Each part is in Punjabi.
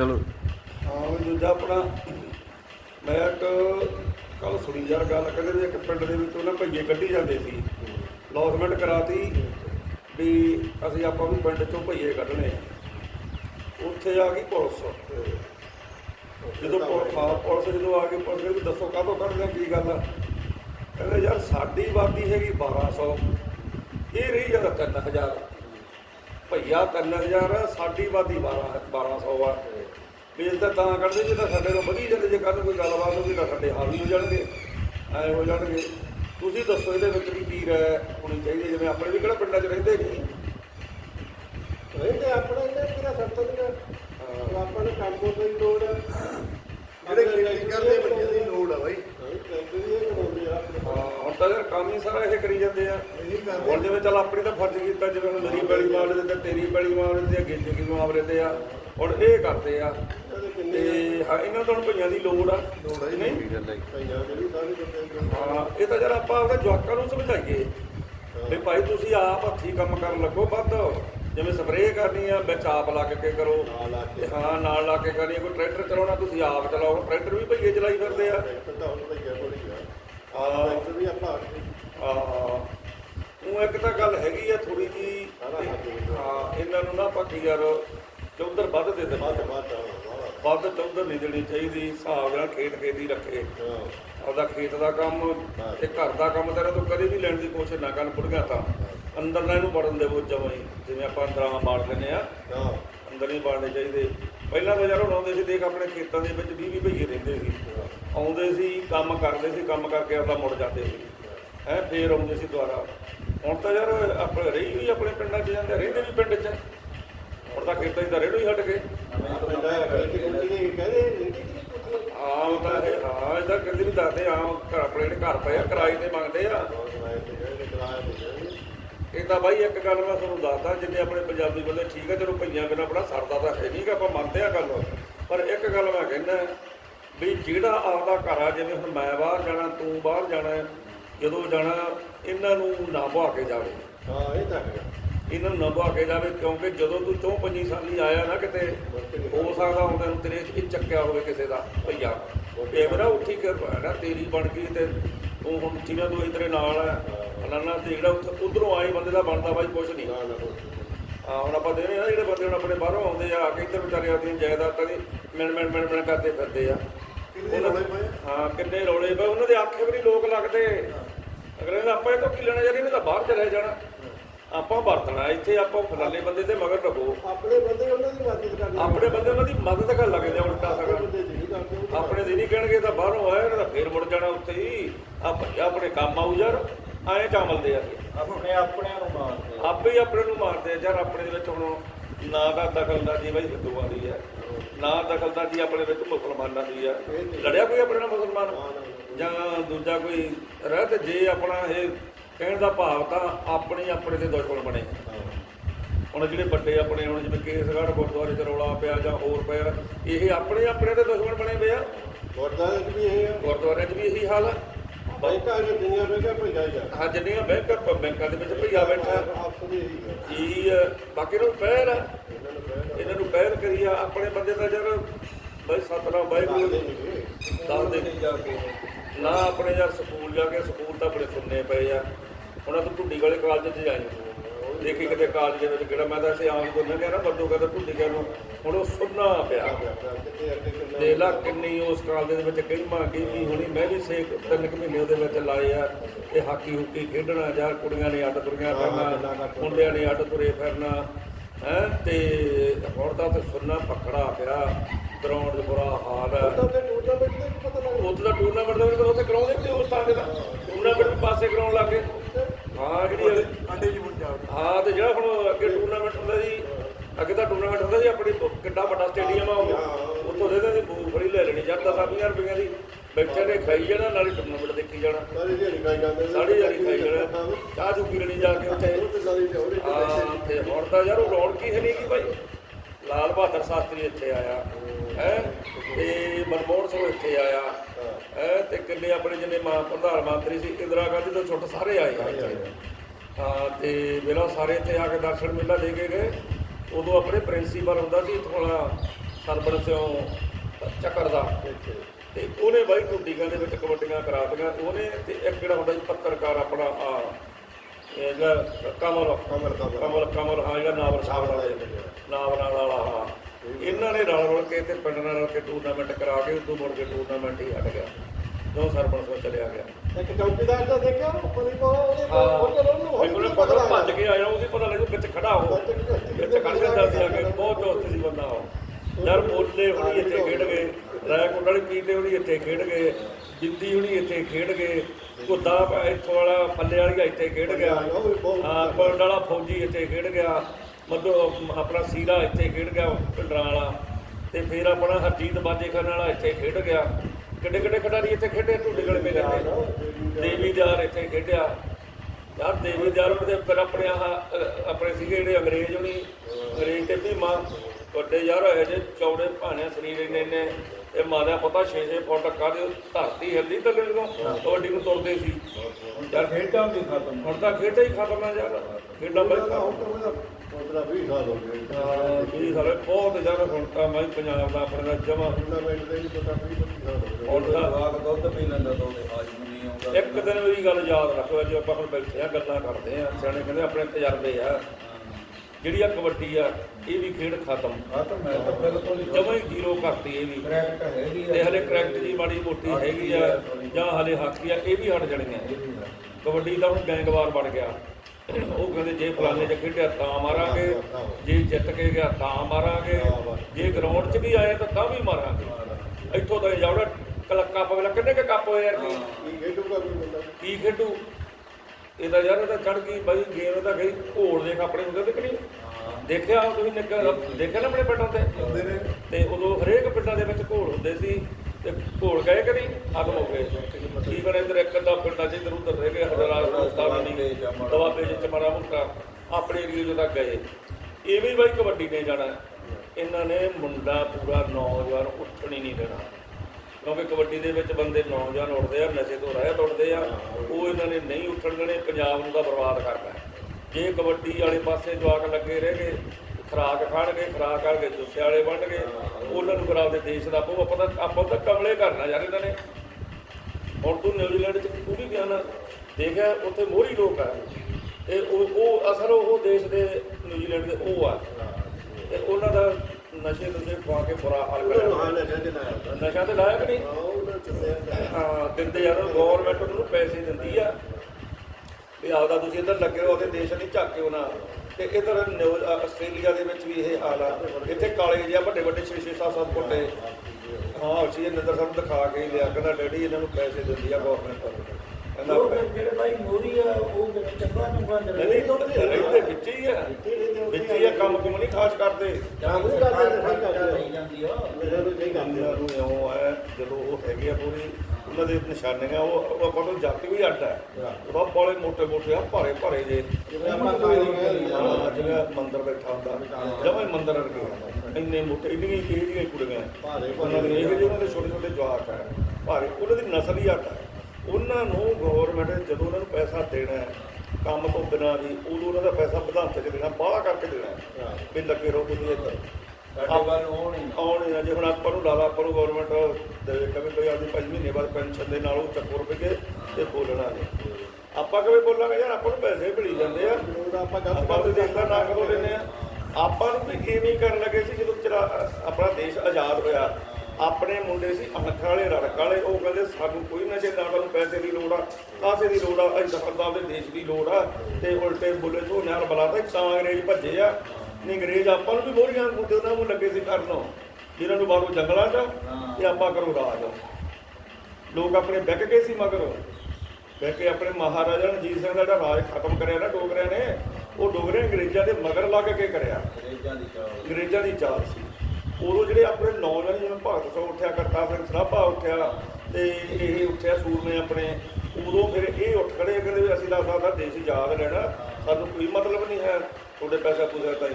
ਚਲੋ। ਹਾਂ ਵੀ ਦੂਜਾ ਆਪਣਾ ਮੈਂ ਇੱਕ ਕੱਲ ਸੁਣੀ ਯਾਰ ਗੱਲ ਕਹਿੰਦੇ ਵੀ ਇੱਕ ਪਿੰਡ ਦੇ ਵਿੱਚ ਉਹਨਾਂ ਭਈਏ ਕੱਢੀ ਜਾਂਦੇ ਸੀ। ਲੌਸਮੈਂਟ ਕਰਾਤੀ ਵੀ ਅਸੀਂ ਆਪਾਂ ਵੀ ਪਿੰਡ ਚੋਂ ਭਈਏ ਕੱਢਣੇ ਆ। ਉੱਥੇ ਆ ਗਈ ਪੁਲਿਸ। ਜਦੋਂ ਪੁਲਿਸ ਹਾਂ ਪੁਲਿਸ ਜਦੋਂ ਆ ਕੇ ਪੁਲਿਸ ਕਹਿੰਦੀ ਦੱਸੋ ਕਾਹਤੋਂ ਕੱਢਦੇ ਆ, ਕੀ ਗੱਲ ਆ? ਕਹਿੰਦੇ ਯਾਰ ਸਾਡੀ ਵਾਦੀ ਹੈਗੀ 1200 ਇਹ ਰਹੀ ਜਾਂਦਾ 3000 ਭਈਆ 3000 ਆ ਸਾਡੀ ਵਾਦੀ 12 1200 ਆ। ਇਸ ਤਾਂ ਤਾਂ ਕਰਦੇ ਜੇ ਤਾਂ ਸਾਡੇ ਤੋਂ ਵਧੀ ਜਾਂਦੇ ਜੇ ਕੱਲ ਨੂੰ ਕੋਈ ਗੱਲਬਾਤ ਹੋਊਗੀ ਤਾਂ ਸਾਡੇ ਹਾਵੀ ਹੋ ਜਾਣਗੇ। ਐ ਹੋ ਜਾਣਗੇ। ਤੁਸੀਂ ਦੱਸੋ ਇਹਦੇ ਵਿੱਚ ਵੀ ਕੀ ਰਾਇ ਹੋਣੀ ਚਾਹੀਦੀ? ਜਿਵੇਂ ਆਪਣੇ ਵੀ ਕਿਹੜਾ ਪਿੰਡਾਂ 'ਚ ਰਹਿੰਦੇ ਨਹੀਂ ਰਹਿੰਦੇ ਆਪਣੇ ਇਹਨੇ ਕਿਹੜਾ ਸਰਤਨ ਦਾ ਆਪਾਂ ਨੂੰ ਕੰਮ ਤੋਂ ਹੀ ਲੋੜ ਹੈ ਜਿਹੜੇ ਖੇਤੀ ਕਰਦੇ ਬੰਦੇ ਦੀ ਲੋੜ ਆ ਬਾਈ। ਆ ਹੁਣ ਤਾਂ ਯਾਰ ਕੰਮ ਹੀ ਸਾਰਾ ਇਹ ਕਰੀ ਜਾਂਦੇ ਆ। ਇਹੀ ਕਰਦੇ ਹੁਣ ਜਿਵੇਂ ਚੱਲ ਆਪਣੀ ਤਾਂ ਫਰਜ਼ ਕੀਤਾ ਜਿਵੇਂ ਮੇਰੀ ਪੈਲੀ ਮਾਰ ਤੇ ਤੇਰੀ ਪੈਲੀ ਮਾਰ ਤੇ ਗੇਜੇ ਕੀ ਮਾਰ ਤੇ ਆ। ਹੁਣ ਇਹ ਕਰਦੇ ਆ। ਤੇ ਹਾਂ ਇਹਨਾਂ ਤੋਂ ਭਈਆਂ ਦੀ ਲੋੜ ਆ। ਲੋੜ ਨਹੀਂ? ਹਾਂ ਇਹ ਤਾਂ ਯਾਰ ਆਪਾਂ ਆਪਣੇ ਜਵਾਕਾਂ ਨੂੰ ਸਮਝਾਈਏ। ਵੀ ਭਾਈ ਤੁਸੀਂ ਆਪ ਹੱਥੀਂ ਕੰਮ ਕਰਨ ਲੱਗੋ ਵੱਧ। ਜਿਵੇਂ ਸਪਰੇਅ ਕਰਨੀ ਆ ਵਿੱਚ ਆਪ ਲੱਗ ਕੇ ਕਰੋ। ਨਾਲ ਲਾ ਕੇ। ਤੇ ਹਾਂ ਨਾਲ ਲਾ ਕੇ ਕਰਨੀ ਕੋਈ ਟਰੈਕਟਰ ਚਲਾਉਣਾ ਤੁਸੀਂ ਆਪ ਚਲਾਓ। ਟਰੈਕਟਰ ਵੀ ਭਈਏ ਚਲਾਈ ਫਿਰਦੇ ਆ। ਟਰੈਕਟਰ ਆ। ਹਾਂ। ਟਰੈਕਟਰ ਵੀ ਆਪਾਂ ਹਾਂ ਉਹ ਇੱਕ ਤਾਂ ਗੱਲ ਹੈਗੀ ਆ ਥੋੜੀ ਜੀ। ਹਾਂ ਇਹਨਾਂ ਨੂੰ ਨਾ ਆਪਾਂ ਕੀ ਯਾਰ ਚੌਧਰ ਵੱਧ ਦੇ ਦੇ ਬਾਅਦ ਬਾਅਦ ਆ ਵੱਧ ਚੌਧਰ ਨਹੀਂ ਦੇਣੀ ਚਾਹੀਦੀ ਹਿਸਾਬ ਨਾਲ ਖੇਤ ਖੇਤੀ ਰੱਖੇ। ਆਪਦਾ ਖੇਤ ਦਾ ਕੰਮ ਤੇ ਘਰ ਦਾ ਕੰਮ ਤੇਰਾ ਤੂੰ ਕਦੇ ਵੀ ਲੈਣ ਦੀ ਕੋਸ਼ਿਸ਼ ਨਾ ਕਰ ਬੁੜੀਆਂ ਤਾਂ। ਅੰਦਰ ਨਾ ਇਹਨੂੰ ਵੜਨ ਦੇਵੋ ਜਮਾਂ ਹੀ। ਜਿਵੇਂ ਆਪਾਂ ਅੰਦਰਾਂ ਬਾੜ ਲੈਂਦੇ ਆ ਅੰਦਰ ਨਹੀਂ ਬਾੜਨੇ ਚਾਹੀਦੇ। ਪਹਿਲਾਂ ਤਾਂ ਯਾਰ ਆਉਂਦੇ ਸੀ ਦੇਖ ਆਪਣੇ ਖੇਤਾਂ ਦੇ ਵਿੱਚ 20 20 ਭਈਏ ਰਹਿੰਦੇ ਸੀ। ਆਉਂਦੇ ਸੀ ਕੰਮ ਕਰਦੇ ਸੀ ਕੰਮ ਕਰਕੇ ਆਪਦਾ ਮੁੜ ਜਾਂਦੇ ਸੀ। ਹੈ ਫੇਰ ਆਉਂਦੇ ਸੀ ਦੁਬਾਰਾ। ਹੁਣ ਤਾਂ ਯਾਰ ਆਪਣੇ ਰਹੀ ਹੋਈ ਆਪਣੇ ਪਿੰਡਾਂ 'ਚ ਜਾਂਦੇ ਰਹਿੰਦੇ ਵੀ ਪਿੰਡ 'ਚ। ਹੁਣ ਤਾਂ ਖੇਤਾਂ 'ਚ ਤਾਂ ਹੀ ਹਟ ਗਏ। ਆਮ ਤਾਂ ਇਹ, ਹਾਂ ਇਹਦਾ ਕਹਿੰਦੇ ਵੀ ਦੱਸਦੇ ਆਮ ਘਰ ਆਪਣੇ ਜਿਹੜੇ ਘਰ ਪਏ ਆ, ਕਿਰਾਏ ਤੇ ਮੰਗਦੇ ਆ। ਇਹ ਤਾਂ ਬਾਈ ਇੱਕ ਗੱਲ ਮੈਂ ਤੁਹਾਨੂੰ ਦੱਸਦਾ, ਜਿੰਨੇ ਆਪਣੇ ਪੰਜਾਬੀ ਬੰਦੇ ਠੀਕ ਆ ਚਲੋ ਪਈਆਂ ਬਿਨਾਂ ਆਪਣਾ ਸਰਦਾ ਤਾਂ ਹੈ ਨਹੀਂ ਆਪਾਂ ਮੰਨਦੇ ਆ ਗੱਲ। ਪਰ ਇੱਕ ਗੱਲ ਮੈਂ ਕਹਿੰਦਾ, ਵੀ ਜਿਹੜਾ ਆਪਦਾ ਘਰ ਆ, ਜਿਵੇਂ ਹੁਣ ਮੈਂ ਬਾਹਰ ਜਾਣਾ, ਤੂੰ ਬਾਹਰ ਜਾਣਾ, ਜਦੋਂ ਜਾਣਾ, ਇਹਨਾਂ ਨੂੰ ਨਾ ਬਹਾ ਕੇ ਜਾਵੇ। ਹਾਂ, ਇਹ ਤਾਂ ਹੈਗਾ ਇਹਨਾਂ ਨੂੰ ਨਾ ਕੇ ਜਾਵੇ ਕਿਉਂਕਿ ਜਦੋਂ ਤੂੰ ਚੌਂ ਪੰਜੀ ਸਾਲੀ ਆਇਆ ਨਾ ਕਿਤੇ ਹੋ ਸਕਦਾ ਹੁੰਦਾ ਨੂੰ ਤੇਰੇ 'ਚ ਇਹ ਚੱਕਿਆ ਹੋਵੇ ਕਿਸੇ ਦਾ ਭਈਆ ਇਹ ਮੇਰਾ ਉੱਠੀ ਕਰ ਨਾ ਤੇਰੀ ਬਣ ਗਈ ਤੇ ਤੂੰ ਹੁਣ ਚੀਨਾ ਤੋਂ ਤੇਰੇ ਨਾਲ ਹੈ ਫਲਾਨਾ ਤੇ ਜਿਹੜਾ ਉੱਥੇ ਉਧਰੋਂ ਆਏ ਬੰਦੇ ਦਾ ਬਣਦਾ ਬਾਈ ਕੁਛ ਨਹੀਂ। ਆ ਹੁਣ ਆਪਾਂ ਦੇਣੇ ਆ ਜਿਹੜੇ ਬੰਦੇ ਹੁਣ ਆਪਣੇ ਬਾਹਰੋਂ ਆਉਂਦੇ ਆ ਆ ਕੇ ਇੱਧਰ ਵਿਚਾਰੇ ਆਪਦੀਆਂ ਜਾਇਦਾਦਾਂ ਦੀ ਮਿਣ ਮਿਣ ਮਿਣ ਮਿਣ ਕਰਦੇ ਫਿਰਦੇ ਆ। ਕਿੰਨੇ ਰੌਲੇ ਪਏ? ਹਾਂ ਕਿੰਨੇ ਰੌਲੇ ਪਏ ਉਹਨਾਂ ਦੇ ਆਖੇ ਵੀ ਨਹੀਂ ਲੋਕ ਲੱਗਦੇ। ਅਗਲੇ ਨੇ ਆਪਾਂ ਇਹ ਤੋਂ ਕੀ ਲੈਣਾ ਯਾਰ ਇਹਨੇ ਤਾਂ ਬਾਹਰ ਚਲੇ ਜਾਣਾ। ਆਪਾਂ ਵਰਤਣਾ ਇੱਥੇ ਆਪਾਂ ਫਲਾਣੇ ਬੰਦੇ ਦੇ ਮਗਰ ਲੱਗੋ। ਆਪਣੇ ਬੰਦੇ ਉਹਨਾਂ ਦੀ ਮਦਦ ਕਰਨੀ ਆਪਣੇ ਬੰਦੇ ਉਹਨਾਂ ਦੀ ਮਦਦ ਕਰ ਲੱਗਦੇ ਆ ਉਲਟਾ ਆਪਣੇ ਸਗਾ ਬੰਦੇ ਦੀ ਨਹੀਂ ਕਰਦੇ ਆਪਣੇ ਦੇ ਨਹੀਂ ਕਹਿਣਗੇ ਤਾਂ ਬਾਹਰੋਂ ਆਇਆ ਇਹਨਾਂ ਦਾ ਫੇਰ ਮੁੜ ਜਾਣਾ ਉੱਥੇ ਹੀ। ਆ ਆਪਣੇ ਕੰਮ ਆਊ ਯਾਰ ਐਂ ਚਾਮਲਦੇ ਆ। ਆਪਣੇ ਆਪਣਿਆਂ ਨੂੰ ਮਾਰਦੇ ਆਪੇ ਹੀ ਆਪਣੇ ਨੂੰ ਮਾਰਦੇ ਆ ਯਾਰ ਆਪਣੇ ਦੇ ਵਿੱਚ ਹੁਣ ਨਾ ਦਾ ਦਖਲਅੰਦਾਜ਼ੀ ਬਾਈ ਹਿੰਦੂਆਂ ਦੀ ਹੈ ਨਾ ਦਖਲਅੰਦਾਜ਼ੀ ਆਪਣੇ ਵਿੱਚ ਮੁਸਲਮਾਨਾਂ ਦੀ ਹੈ ਲੜਿਆ ਕੋਈ ਆਪਣੇ ਨਾਲ ਮੁਸਲਮਾਨ? ਜਾਂ ਦੂਜਾ ਕੋਈ ਰਹਿ ਤੇ ਜੇ ਆਪਣਾ ਇਹ ਕਹਿਣ ਦਾ ਭਾਵ ਤਾਂ ਆਪਣੇ ਆਪਣੇ ਦੇ ਦੁਸ਼ਮਣ ਬਣੇ। ਹੁਣ ਜਿਹੜੇ ਵੱਡੇ ਆਪਣੇ ਹੁਣ ਜਿਵੇਂ ਕੇਸਗੜ੍ਹ ਗੁਰਦੁਆਰੇ ਚ ਰੌਲਾ ਪਿਆ ਜਾਂ ਹੋਰ ਪਿਆ ਇਹ ਆਪਣੇ ਆਪਣੇ ਦੇ ਦੁਸ਼ਮਣ ਬਣੇ ਪਏ ਆ। ਗੁਰਦਾਰੇ ਚ ਵੀ ਇਹ ਆ। ਗੁਰਦੁਆਰਿਆਂ 'ਚ ਵੀ ਇਹੀ ਹਾਲ ਆ। ਘਰ ਦੇ ਦੁਨੀਆ ਵੇ ਕੇ ਭਈਆ ਜਾ ਹਾਂ ਜਿੰਨੀਆਂ ਬੈਂਕ ਬੈਂਕਾਂ ਦੇ ਵਿੱਚ ਭਈਆ ਬੈਠਾ ਕੀ ਬਾਕੀ ਨੂੰ ਪਹਿਲ ਆ। ਇਹਨਾਂ ਨੂੰ ਕਹਿ ਇਹਨਾਂ ਨੂੰ ਪਹਿਲ ਕਰੀ ਆ ਆਪਣੇ ਬੰਦੇ ਤਾਂ ਯਾਰ ਬਈ ਸਤਨਾਮ ਵਾਹਿਗੁਰੂ ਦੱਸ ਦੇ ਜਾ ਕੇ। ਨਾ ਆਪਣੇ ਯਾਰ ਸਕੂਲ ਜਾ ਕੇ ਸਕੂਲ ਤਾਂ ਆਪਣੇ ਸੁਣਨੇ ਪਏ ਆ। ਉਹਨਾਂ ਤੋਂ ਢੁੱਡੀ ਵਾਲੇ ਕਾਲਜ 'ਚ ਜਾਈ ਦੇਖੀ ਕਿਤੇ ਕਾਲਜ ਦੇ ਵਿੱਚ ਕਿਹੜਾ ਮੈਂ ਤਾਂ ਅਸੀਂ ਆਮ ਕੋਲ ਨਾ ਬੱਦੋ ਕਹਿੰਦਾ ਢੁੱਡੀ ਗਿਆ ਨੂੰ ਹੁਣ ਉਹ ਸੁਣਨਾ ਪਿਆ। ਦੇ ਲਾ ਕਿੰਨੀ ਉਸ ਕਾਲਜ ਦੇ ਵਿੱਚ ਕਈ ਮਾਂ ਗਈ ਹੋਣੀ ਮੈਂ ਵੀ ਸੇ ਤਿੰਨ ਕੁ ਮਹੀਨੇ ਉਹਦੇ ਵਿੱਚ ਲਾਏ ਆ। ਇਹ ਹਾਕੀ ਹੁਕੀ ਖੇਡਣਾ ਜਾਂ ਕੁੜੀਆਂ ਨੇ ਅੱਡ ਤੁਰੀਆਂ ਕਰਨਾ ਮੁੰਡਿਆਂ ਨੇ ਅੱਡ ਤੁਰੇ ਫਿਰਨਾ ਹੈ ਤੇ ਹੁਣ ਤਾਂ ਤੇ ਸੁਣਨਾ ਪਕੜਾ ਪਿਆ ਗਰਾਊਂਡ 'ਚ ਬੁਰਾ ਹਾਲ ਹੈ ਤਾਂ ਤੇ ਟੂਰਨਾਮੈਂਟ ਦੇ ਪਤਾ ਲੱਗ ਉੱਥੇ ਦਾ ਟੂਰਨਾਮੈਂਟ ਦਾ ਤਾਂ ਉੱਥੇ ਕਰਾਉਂਦੇ ਕਿ ਉਸ ਥਾਂ ਤੇ ਤਾਂ। ਟੂਰਨਾਮੈਂਟ ਪਾਸੇ ਕਰਾਉਣ ਲੱਗੇ ਹਾਂ ਜਿਹੜੀ ਆਂਡੇ ਜੀ ਮੁੜ ਜਾ ਹਾਂ ਤੇ ਜਿਹੜਾ ਹੁਣ ਅੱਗੇ ਟੂਰਨਾਮੈਂਟ ਹੁੰਦਾ ਸੀ ਅੱਗੇ ਤਾਂ ਟੂਰਨਾਮੈਂਟ ਹੁੰਦਾ ਸੀ ਆਪਣੀ ਕਿੱਡਾ ਵੱਡਾ ਸਟੇਡੀਅਮ ਆ ਉਹ। ਉੱਥੋਂ ਦੇ ਬੂਫ ਫੜੀ ਲੈ ਲੈਣੀ ਜਦ 10 ਰੁਪਈਆਂ ਦੀ ਬੈਠੇ ਨੇ ਖਾਈ ਜਾਣਾ ਨਾਲੇ ਟੂਰਨਾਮੈਂਟ ਦੇਖੀ ਜਾਣਾ। ਸਾਰੀ ਜਿਹੜੀ ਗਾਈ ਜਾਂਦੇ। ਸਾੜੀ ਜਾਰੀ ਖਾਈ ਜਾਣਾ। ਚਾਹ ਚੁੱਕੀ ਲੈਣੀ ਜਾ ਕੇ ਉੱਥੇ। ਸਾਰੀ ਹਾਂ ਤੇ ਹੁਣ ਤਾਂ ਯਾਰ ਉਹ ਰੌਣਕ ਹੀ ਨਹੀਂ ਕੀ ਭਾਈ ਲਾਲ ਬਹਾਦਰ ਸ਼ਾਸਤਰੀ ਇੱਥੇ ਆਇਆ। ਹੈ? ਤੇ ਮਨਮੋਹਨ ਸਿੰਘ ਇੱਥੇ ਆਇਆ। ਤੇ ਕਿੰਨੇ ਆਪਣੇ ਜਿੰਨੇ ਮਾਂ ਪ੍ਰਧਾਨ ਮੰਤਰੀ ਸੀ ਇੰਦਰਾ ਗਾਂਧੀ ਤੋਂ ਛੁੱਟ ਸਾਰੇ ਆਏ ਹਾਂ ਤੇ ਮੇਰਾ ਸਾਰੇ ਇੱਥੇ ਆ ਕੇ ਦਰਸ਼ਨ ਮੇਲਾ ਦੇ ਕੇ ਗਏ। ਉਦੋਂ ਆਪਣੇ ਪ੍ਰਿੰਸੀਪਲ ਹੁੰਦਾ ਸੀ ਇੱਥੋਂ ਵਾਲਾ ਸਰਬਣ ਸਿਓ ਚੱਕਰ ਦਾ। ਤੇ ਉਹਨੇ ਬਾਈ ਟੁੱਡੀਆਂ ਦੇ ਵਿੱਚ ਕਬੱਡੀਆਂ ਕਰਾਤੀਆਂ ਉਹਨੇ ਤੇ ਇੱਕ ਜਿਹੜਾ ਹੁੰਦਾ ਸੀ ਪੱਤਰਕਾਰ ਆਪਣਾ ਆ ਇਹਦਾ ਕਮਲ ਕਮਲ ਕਮਲ। ਕਮਲ ਹਾਂ ਜਿਹੜਾ ਨਾਵਲ ਸਾਹਿਬ ਵਾਲਾ ਨਾਵਲ ਵਾਲਾ ਹਾਂ। ਇਹਨਾਂ ਨੇ ਰਲ ਰਲ ਕੇ ਤੇ ਪਿੰਡ ਨਾਲ ਰਲ ਕੇ ਟੂਰਨਾਮੈਂਟ ਕਰਾ ਕੇ ਉਦੋਂ ਮੁੜ ਕੇ ਟੂਰਨਾਮੈਂਟ ਹੀ ਹਟ ਗਿਆ। ਜੋ ਸਰਪੰਚ ਤੋਂ ਚਲਿਆ ਗਿਆ। ਇੱਕ ਚੌਕੀਦਾਰ ਦਾ ਦੇਖਿਆ ਉੱਪਰ ਹੀ ਕੋ ਉਹਦੇ ਹਾਂ। ਕੋਲ ਉਹਨੂੰ ਹੋਰ ਉਹਨੇ ਪਤਾ ਭੱਜ ਕੇ ਆਇਆ ਉਹਦੀ ਪਤਾ ਲੱਗੂ ਵਿੱਚ ਖੜਾ ਹੋ ਵਿੱਚ ਖੜ ਜਾਂਦਾ ਸੀ ਆ ਕੇ ਬਹੁਤ ਚੌਥ ਸੀ ਬੰਦਾ ਉਹ। ਯਾਰ ਬੋਲੇ ਹੁਣੀ ਇੱਥੇ ਖੇਡ ਗਏ ਰਾਇਕੋਟ ਵਾਲੀ ਪੀਤੇ ਹੁਣੀ ਇੱਥੇ ਖੇਡ ਗਏ ਜਿੰਦੀ ਹੁਣੀ ਇੱਥੇ ਖੇਡ ਗਏ ਘੁੱਦਾ ਇੱਥੋਂ ਵਾਲਾ ਪੱਲੇ ਵਾਲੀ ਇੱਥੇ ਖੇਡ ਗਿਆ। ਹਾਂ ਪਿੰਡ ਵਾਲਾ ਫੌਜੀ ਇੱਥੇ ਖੇਡ ਗਿਆ। ਮੱਦੋ ਆਪਣਾ ਸੀਰਾ ਇੱਥੇ ਖੇਡ ਗਿਆ ਪਿੰਡਰਾਂ ਵਾਲਾ ਤੇ ਫਿਰ ਆਪਣਾ ਹਰਜੀਤ ਬਾਜੇ ਕਰਨ ਵਾਲਾ ਇੱਥੇ ਖੇਡ ਗਿਆ। ਕਿੱਡੇ ਕਿੱਡੇ ਖਿਡਾਰੀ ਇੱਥੇ ਖੇਡੇ? ਢੁੱਡੇ ਗਲੇ ਮੇਲੇ ਤੇ ਦੇਵੀ ਜਾਰ ਇੱਥੇ ਖੇਡਿਆ। ਯਾਰ ਦੇਵੀ ਜਾਰ ਉਹਦੇ ਫਿਰ ਆਪਣੇ ਅ, ਆਪਣੇ ਸੀਗੇ ਜਿਹੜੇ ਅੰਗਰੇਜ਼ ਹੋਣੀ ਅੰਗਰੇਜ਼ ਤੇ ਭੀਮਾ। ਵੱਡੇ ਯਾਰ ਹੋਏ ਜੇ ਚੌੜੇ ਭਾਣੇ ਸਰੀਰ ਇੰਨੇ ਇੰਨੇ। ਇਹ ਮਾਰਿਆ ਪਤਾ 6-6 ਫੁੱਟ ਕਾਦੇ ਧਰਤੀ ਹਿਲਦੀ ਥੱਲੇ ਨੂੰ। ਕਬੱਡੀ ਨੂੰ ਤੁਰਦੇ ਸੀ। ਯਾਰ ਖੇਡਾਂ ਵੀ ਖਤਮ। ਹੁਣ ਤਾਂ ਖੇਡਾਂ ਹੀ ਖਤਮ ਆ ਯਾਰ। ਖੇਡਾਂ ਬਈ ਉਹਦਾ 20 ਸਾਲ ਹੋ ਗਏ। ਹਾਂ ਇਹ ਸਾਰੇ ਬਹੁਤ ਜ਼ਿਆਦਾ ਹੁਣ ਤਾਂ ਮੈਂ ਪੰਜਾਬ ਦਾ ਆਪਣੇ ਦਾ ਜਮਾ। ਟੂਰਨਾਮੈਂਟ ਦੇ ਵੀ ਪਤਾ 20 25 ਸਾਲ ਹੋ ਗਏ। ਹੁਣ ਤਾਂ ਜਵਾਕ ਦੁੱਧ ਪੀ ਲੈਂਦਾ ਤਾਂ ਉਹਦੇ ਹਾਜ਼ਮ ਨਹੀਂ ਆਉਂਦਾ। ਇੱਕ ਦਿਨ ਮੇਰੀ ਗੱਲ ਯਾਦ ਰੱਖੋ ਜੇ ਆਪਾਂ ਹੁਣ ਬੈਠੇ ਆ ਗੱਲਾਂ ਕਰਦੇ ਆ ਸਿਆਣੇ ਕਹਿੰਦੇ ਆਪਣੇ ਤਜਰਬੇ ਆ। ਜਿਹੜੀ ਆ ਕਬੱਡੀ ਆ ਇਹ ਵੀ ਖੇਡ ਖਤਮ। ਆ ਤਾਂ ਮੈਂ ਤਾਂ ਬਿਲਕੁਲ ਹੀ ਜਮਾਂ ਹੀ ਜ਼ੀਰੋ ਕਰਤੀ ਇਹ ਵੀ। ਕਰੈਕਟ ਹੈਗੀ ਆ। ਤੇ ਹਲੇ ਕਰੈਕਟ ਜੀ ਮਾੜੀ ਮੋਟੀ ਹੈਗੀ ਆ ਜਾਂ ਹਲੇ ਹਾਕੀ ਆ ਇਹ ਵੀ ਹਟ ਜਾਣੀਆਂ। ਕਬੱਡੀ ਦਾ ਹੁਣ ਗੈਂਗਵਾਰ ਬਣ ਗਿਆ। ਉਹ ਕਹਿੰਦੇ ਜੇ ਫਲਾਣੇ ਚ ਖੇਡਿਆ ਤਾਂ ਮਾਰਾਂਗੇ ਜੇ ਜਿੱਤ ਕੇ ਗਿਆ ਤਾਂ ਮਾਰਾਂਗੇ। ਜੇ ਗਰਾਊਂਡ 'ਚ ਵੀ ਆਏ ਤਾਂ ਤਾਂ ਵੀ ਮਾਰਾਂਗੇ। ਇੱਥੋਂ ਤਾਂ ਜਾਵੜਾ ਕਲੱਕਾ ਪਗਲਾ ਕਿੰਨੇ ਕੁ ਕੱਪ ਹੋਏ ਯਾਰ ਕੀ ਕੀ ਖੇਡੂਗਾ ਵੀ ਬੰਦਾ? ਕੀ ਖੇਡੂ? ਇਹ ਤਾਂ ਯਾਰ ਇਹ ਤਾਂ ਚੜ ਗਈ ਬਾਈ ਗੇਮ ਤਾਂ ਗਈ। ਘੋੜ ਦੇਖ ਆਪਣੇ ਹੁੰਦੇ ਤੇ ਕਿ ਨਹੀਂ ਦੇਖਿਆ ਤੁਸੀਂ ਨਿੱਕਾ ਦੇਖਿਆ ਨਾ ਆਪਣੇ ਪਿੰਡਾਂ ਤੇ? ਤੇ ਉਦੋਂ ਹਰੇਕ ਪਿੰਡਾਂ ਦੇ ਵਿੱਚ ਘੋੜ ਹੁੰਦੇ ਸੀ। ਤੇ ਘੋੜ ਗਏ ਕਿ ਨਹੀਂ ਖਤਮ ਹੋ ਗਏ। ਕੀ ਬਣੇ ਇੱਧਰ ਇੱਕ ਅੱਧਾ ਪਿੰਡਾਂ 'ਚ ਇੱਧਰ ਉੱਧਰ ਰਹਿ ਗਏ ਹਜ਼ਾਰਾਂ ਦੋਸਤਾਂ ਨਹੀਂ ਦਵਾ ਪੇਜ ਚ ਮਾਰਾ ਮੁੱਕਾ ਆਪਣੇ ਏਰੀਏ 'ਚ ਤੱਕ ਗਏ। ਇਹ ਵੀ ਬਾਈ ਕਬੱਡੀ ਨੇ ਜਾਣਾ। ਇਹਨਾਂ ਨੇ ਮੁੰਡਾ ਪੂਰਾ ਨੌਜਵਾਨ ਉੱਠਣ ਹੀ ਨਹੀਂ ਦੇਣਾ। ਕਿਉਂਕਿ ਕਬੱਡੀ ਦੇ ਵਿੱਚ ਬੰਦੇ ਨੌਜਵਾਨ ਉੱਠਦੇ ਆ ਨਸ਼ੇ ਤੋਂ ਰਹਿਤ ਉੱਠਦੇ ਆ। ਉਹ ਇਹਨਾਂ ਨੇ ਨਹੀਂ ਉੱਠਣ ਦੇਣੇ ਪੰਜਾਬ ਨੂੰ ਤਾਂ ਬਰਬਾਦ ਕਰਨਾ ਹੈ। ਜੇ ਕਬੱਡੀ ਵਾਲੇ ਪਾਸੇ ਜਵਾਕ ਲੱਗੇ ਰਹਿ ਗਏ ਖਰਾਕ ਖਾਣਗੇ ਖਰਾਕ ਕਰਕੇ ਜੁੱਸੇ ਵਾਲੇ ਬਣ ਗਏ ਉਹਨਾਂ ਨੂੰ ਆਪਦੇ ਦੇਸ਼ ਦਾ ਆਪਾਂ ਤਾਂ ਆਪਾਂ ਤਾਂ ਕਮਲੇ ਕਰਨਾ ਯਾਰ ਇਹਨਾਂ ਨੇ। ਹੁਣ ਤੂੰ ਨਿਊਜ਼ੀਲੈਂਡ ਚ ਤੂੰ ਵੀ ਗਿਆ ਨਾ ਦੇਖਿਆ ਉੱਥੇ ਮੋਹਰੀ ਲੋਕ ਆ। ਤੇ ਉਹ ਉਹ ਅਸਲ ਉਹ ਦੇਸ਼ ਦੇ ਨਿਊਜ਼ੀਲੈਂਡ ਦੇ ਉਹ ਆ। ਤੇ ਉਹਨਾਂ ਦਾ ਨਸ਼ੇ ਨੁਸ਼ੇ ਪਾ ਕੇ ਬੁਰਾ ਹਾਲ ਨੂੰ ਹਾਂ ਕਰਿਆ ਨਸ਼ਾ ਤੇ ਲਾਇਆ ਤੇ ਕਿ ਨਹੀਂ। ਹਾਂ ਹਾਂ ਦਿੰਦੇ ਯਾਰ ਗਵਰਨਮੈਂਟ ਉਹਨੂੰ ਪੈਸੇ ਦਿੰਦੀ ਆ। ਵੀ ਆਪਦਾ ਤੁਸੀਂ ਇੱਧਰ ਲੱਗੇ ਰਹੋ ਉਹਦੇ ਦੇਸ਼ ਨਹੀਂ ਝਾਕਿਓ ਨਾ ਤੇ ਇਧਰ ਆਸਟ੍ਰੇਲੀਆ ਦੇ ਵਿੱਚ ਵੀ ਇਹ ਹਾਲ ਆ। ਇੱਥੇ ਕਾਲੇ ਜਿਹਾ ਵੱਡੇ ਵੱਡੇ 6 6 7 7 ਫੁੱਟੇ ਹਾਂ ਅਸੀਂ ਇਹ ਨਜ਼ਰ ਸਾਨੂੰ ਦਿਖਾ ਕੇ ਹੀ ਲਿਆ। ਕਹਿੰਦਾ ਡੈਡੀ ਇਹਨਾਂ ਨੂੰ ਪੈਸੇ ਦਿੰਦੀ ਆ ਗਵਰਨਮੈਂਟ ਕਹਿੰਦਾ ਜਿਹੜੇ ਬਾਈ ਮੋਰੀ ਆ ਉਹ ਕਿਵੇਂ ਚੰਗਾ ਚੰਗਾ ਨਹੀਂ ਨਹੀਂ ਰਹਿੰਦੇ ਵਿੱਚ ਹੀ ਆ। ਵਿੱਚ ਹੀ ਆ ਕੰਮ ਕੁਮ ਨਹੀਂ ਖਾਸ ਕਰਦੇ। ਕੰਮ ਨਹੀਂ ਕਰਦੇ ਤੇ ਕਰਦੇ। ਨਹੀਂ। ਜਾਂਦੀ ਆ। ਮੇਰੇ ਨੂੰ ਨਹੀਂ। ਕਰਦੇ ਇਹਨਾਂ ਨੂੰ ਇਉਂ ਹੈ ਜਦੋਂ ਉਹ ਹੈਗੇ ਆ ਪੂਰੀ ਉਹਨਾਂ ਦੇ ਨਿਸ਼ਾਨੀਆਂ ਉਹ ਉਹ ਆਪਾਂ ਨੂੰ ਜਾਤੀ ਵੀ ਅੱਡ ਹੈ। ਬੜੇ ਮੋਟੇ ਮੋਟੇ ਆ ਭਾਰੇ ਭਾਰੇ ਜੇ। ਜਿਵੇਂ ਆਪਾਂ ਆ। ਮੰਦਰ ਬੈਠਾ ਹੁੰਦਾ ਜਮਾਂ ਮੰਦਰ ਵਰਗੇ ਇੰਨੇ ਮੋਟੇ ਇੰਨੀਆਂ ਜਿਹੀਆਂ ਕੁੜੀਆਂ। ਭਾਰੇ ਉਹਨਾਂ ਦੇ ਇਹ ਜਿਹੇ ਉਹਨਾਂ ਦੇ ਛੋਟੇ ਛੋਟੇ ਜਵਾਕ ਹੈ ਭਾਰੇ ਉਹਨਾਂ ਦੀ ਨਸਲ ਹੀ ਅੱਡ ਹੈ ਉਹਨਾਂ ਨੂੰ ਗਵਰਨਮੈਂਟ ਜਦੋਂ ਉਹਨਾਂ ਨੂੰ ਪੈਸਾ ਦੇਣਾ ਹੈ ਕੰਮ ਤੋਂ ਬਿਨਾਂ ਵੀ ਉਦੋਂ ਉਹਨਾਂ ਦਾ ਪੈਸਾ ਵਧਾਉਣ ਤੇ ਦੇਣਾ ਬਾਹਲਾ ਕਰਕੇ ਦੇਣਾ। ਵੀ ਲੱਗੇ ਰਹੋ ਤੁਸੀਂ ਇੱਧਰ। ਸਾਡੇ ਵੱਲ ਉਹ ਨਹੀਂ ਆਉਣ ਨਾ। ਜੇ ਹੁਣ ਆਪਾਂ ਨੂੰ ਲਾਲਾ ਆਪਾਂ ਨੂੰ ਗਵਰਨਮੈਂਟ ਦੇ ਕਦੇ ਕੋਈ ਆਦੀ 5 ਮਹੀਨੇ ਬਾਅਦ ਪੈਨਸ਼ਨ ਦੇ ਨਾਲ ਉਹ ਚੱਕੋ ਰੁਪਏ ਤੇ ਬੋਲਣਾ ਨਹੀਂ। ਆਪਾਂ ਕਿਵੇਂ ਬੋਲਾਂਗੇ ਯਾਰ? ਆਪਾਂ ਨੂੰ ਪੈਸੇ ਮਿਲੀ ਜਾਂਦੇ ਆ। ਆਪਾਂ ਗਲਤ ਆਪਾਂ ਨੂੰ ਦੇਸ਼ ਦਾ ਨਾਂ ਕਦੋਂ ਲੈਂਦੇ ਆ। ਆਪਾਂ ਨੂੰ ਵੀ ਹੀ ਕਰਨ ਲੱਗੇ ਸੀ ਜਦੋਂ ਚਰਾ ਆਪਣਾ ਦੇਸ਼ ਆਜ਼ਾਦ ਹੋਇਆ। ਆਪਣੇ ਮੁੰਡੇ ਸੀ ਅਣਖ ਵਾਲੇ ਰੜਕ ਵਾਲੇ। ਉਹ ਕਹਿੰਦੇ ਸਾਨੂੰ ਕੋਈ ਨਸ਼ੇ ਨਾ ਸਾਨੂੰ ਪੈਸੇ ਦੀ ਲੋੜ ਆ ਕਾਸੇ ਦੀ ਲੋੜ ਆ ਅਸੀਂ ਦਖਲਦਾ ਦੇ ਦੇਸ਼ ਦੀ ਲੋੜ ਆ। ਤੇ ਉਲਟੇ ਬੋਲੇ ਤੋਂ ਨਾਲ ਬਲਾਤਾ ਤਾਂ ਅੰਗਰੇਜ਼ ਭੱਜੇ ਆ। ਨਹੀਂ ਅੰਗਰੇਜ਼ ਆਪਾਂ ਨੂੰ ਵੀ ਮੋਹਰੀਆਂ ਮੁੱਦੇ ਉਹਨਾਂ ਨੂੰ ਲੱਗੇ ਸੀ ਕਰਨ ਜਿਹਨਾਂ ਨੂੰ ਬਾਹਰੋਂ ਜੰਗਲਾਂ 'ਚ ਤੇ ਆਪਾਂ ਕਰੋ ਰਾਜ ਲੋਕ ਆਪਣੇ ਬਹਿ ਗਏ ਸੀ ਮਗਰ। ਬਹਿ ਕੇ ਆਪਣੇ ਮਹਾਰਾਜਾ ਰਣਜੀਤ ਸਿੰਘ ਦਾ ਜਿਹੜਾ ਰਾਜ ਖਤਮ ਕਰਿਆ ਨਾ ਡੋਗਰਿਆਂ ਨੇ ਉਹ ਡੋਗਰੇ ਅੰਗਰੇਜ਼ਾਂ ਦੇ ਮਗਰ ਲੱਗ ਕੇ ਕਰਿਆ। ਅੰਗਰੇਜ਼ਾਂ ਦੀ ਚਾਲ। ਅੰਗਰੇਜ਼ਾਂ ਦੀ ਚਾਲ ਸੀ। ਉਦੋਂ ਜਿਹੜੇ ਆਪਣੇ ਨੌਜਵਾਨ ਜਿਵੇਂ ਭਗਤ ਸਿੰਘ ਉੱਠਿਆ ਕਰਤਾ ਸਿੰਘ ਸਰਾਭਾ ਉੱਠਿਆ ਤੇ ਇਹ ਉੱਠਿਆ ਸੂਰਮੇ ਆਪਣੇ ਉਦੋਂ ਫਿਰ ਇਹ ਉੱਠ ਖੜੇ ਕਹਿੰਦੇ ਵੀ ਅਸੀਂ ਸਾਡਾ ਦੇਸ਼ ਆਜ਼ਾਦ ਲੈਣਾ ਸਾਨੂੰ ਕੋਈ ਮਤਲਬ ਨਹੀਂ ਹੈ। ਤੁਹਾਡੇ ਪੈਸਾ ਪੂਸਾ ਤਾਂ ਹੀ।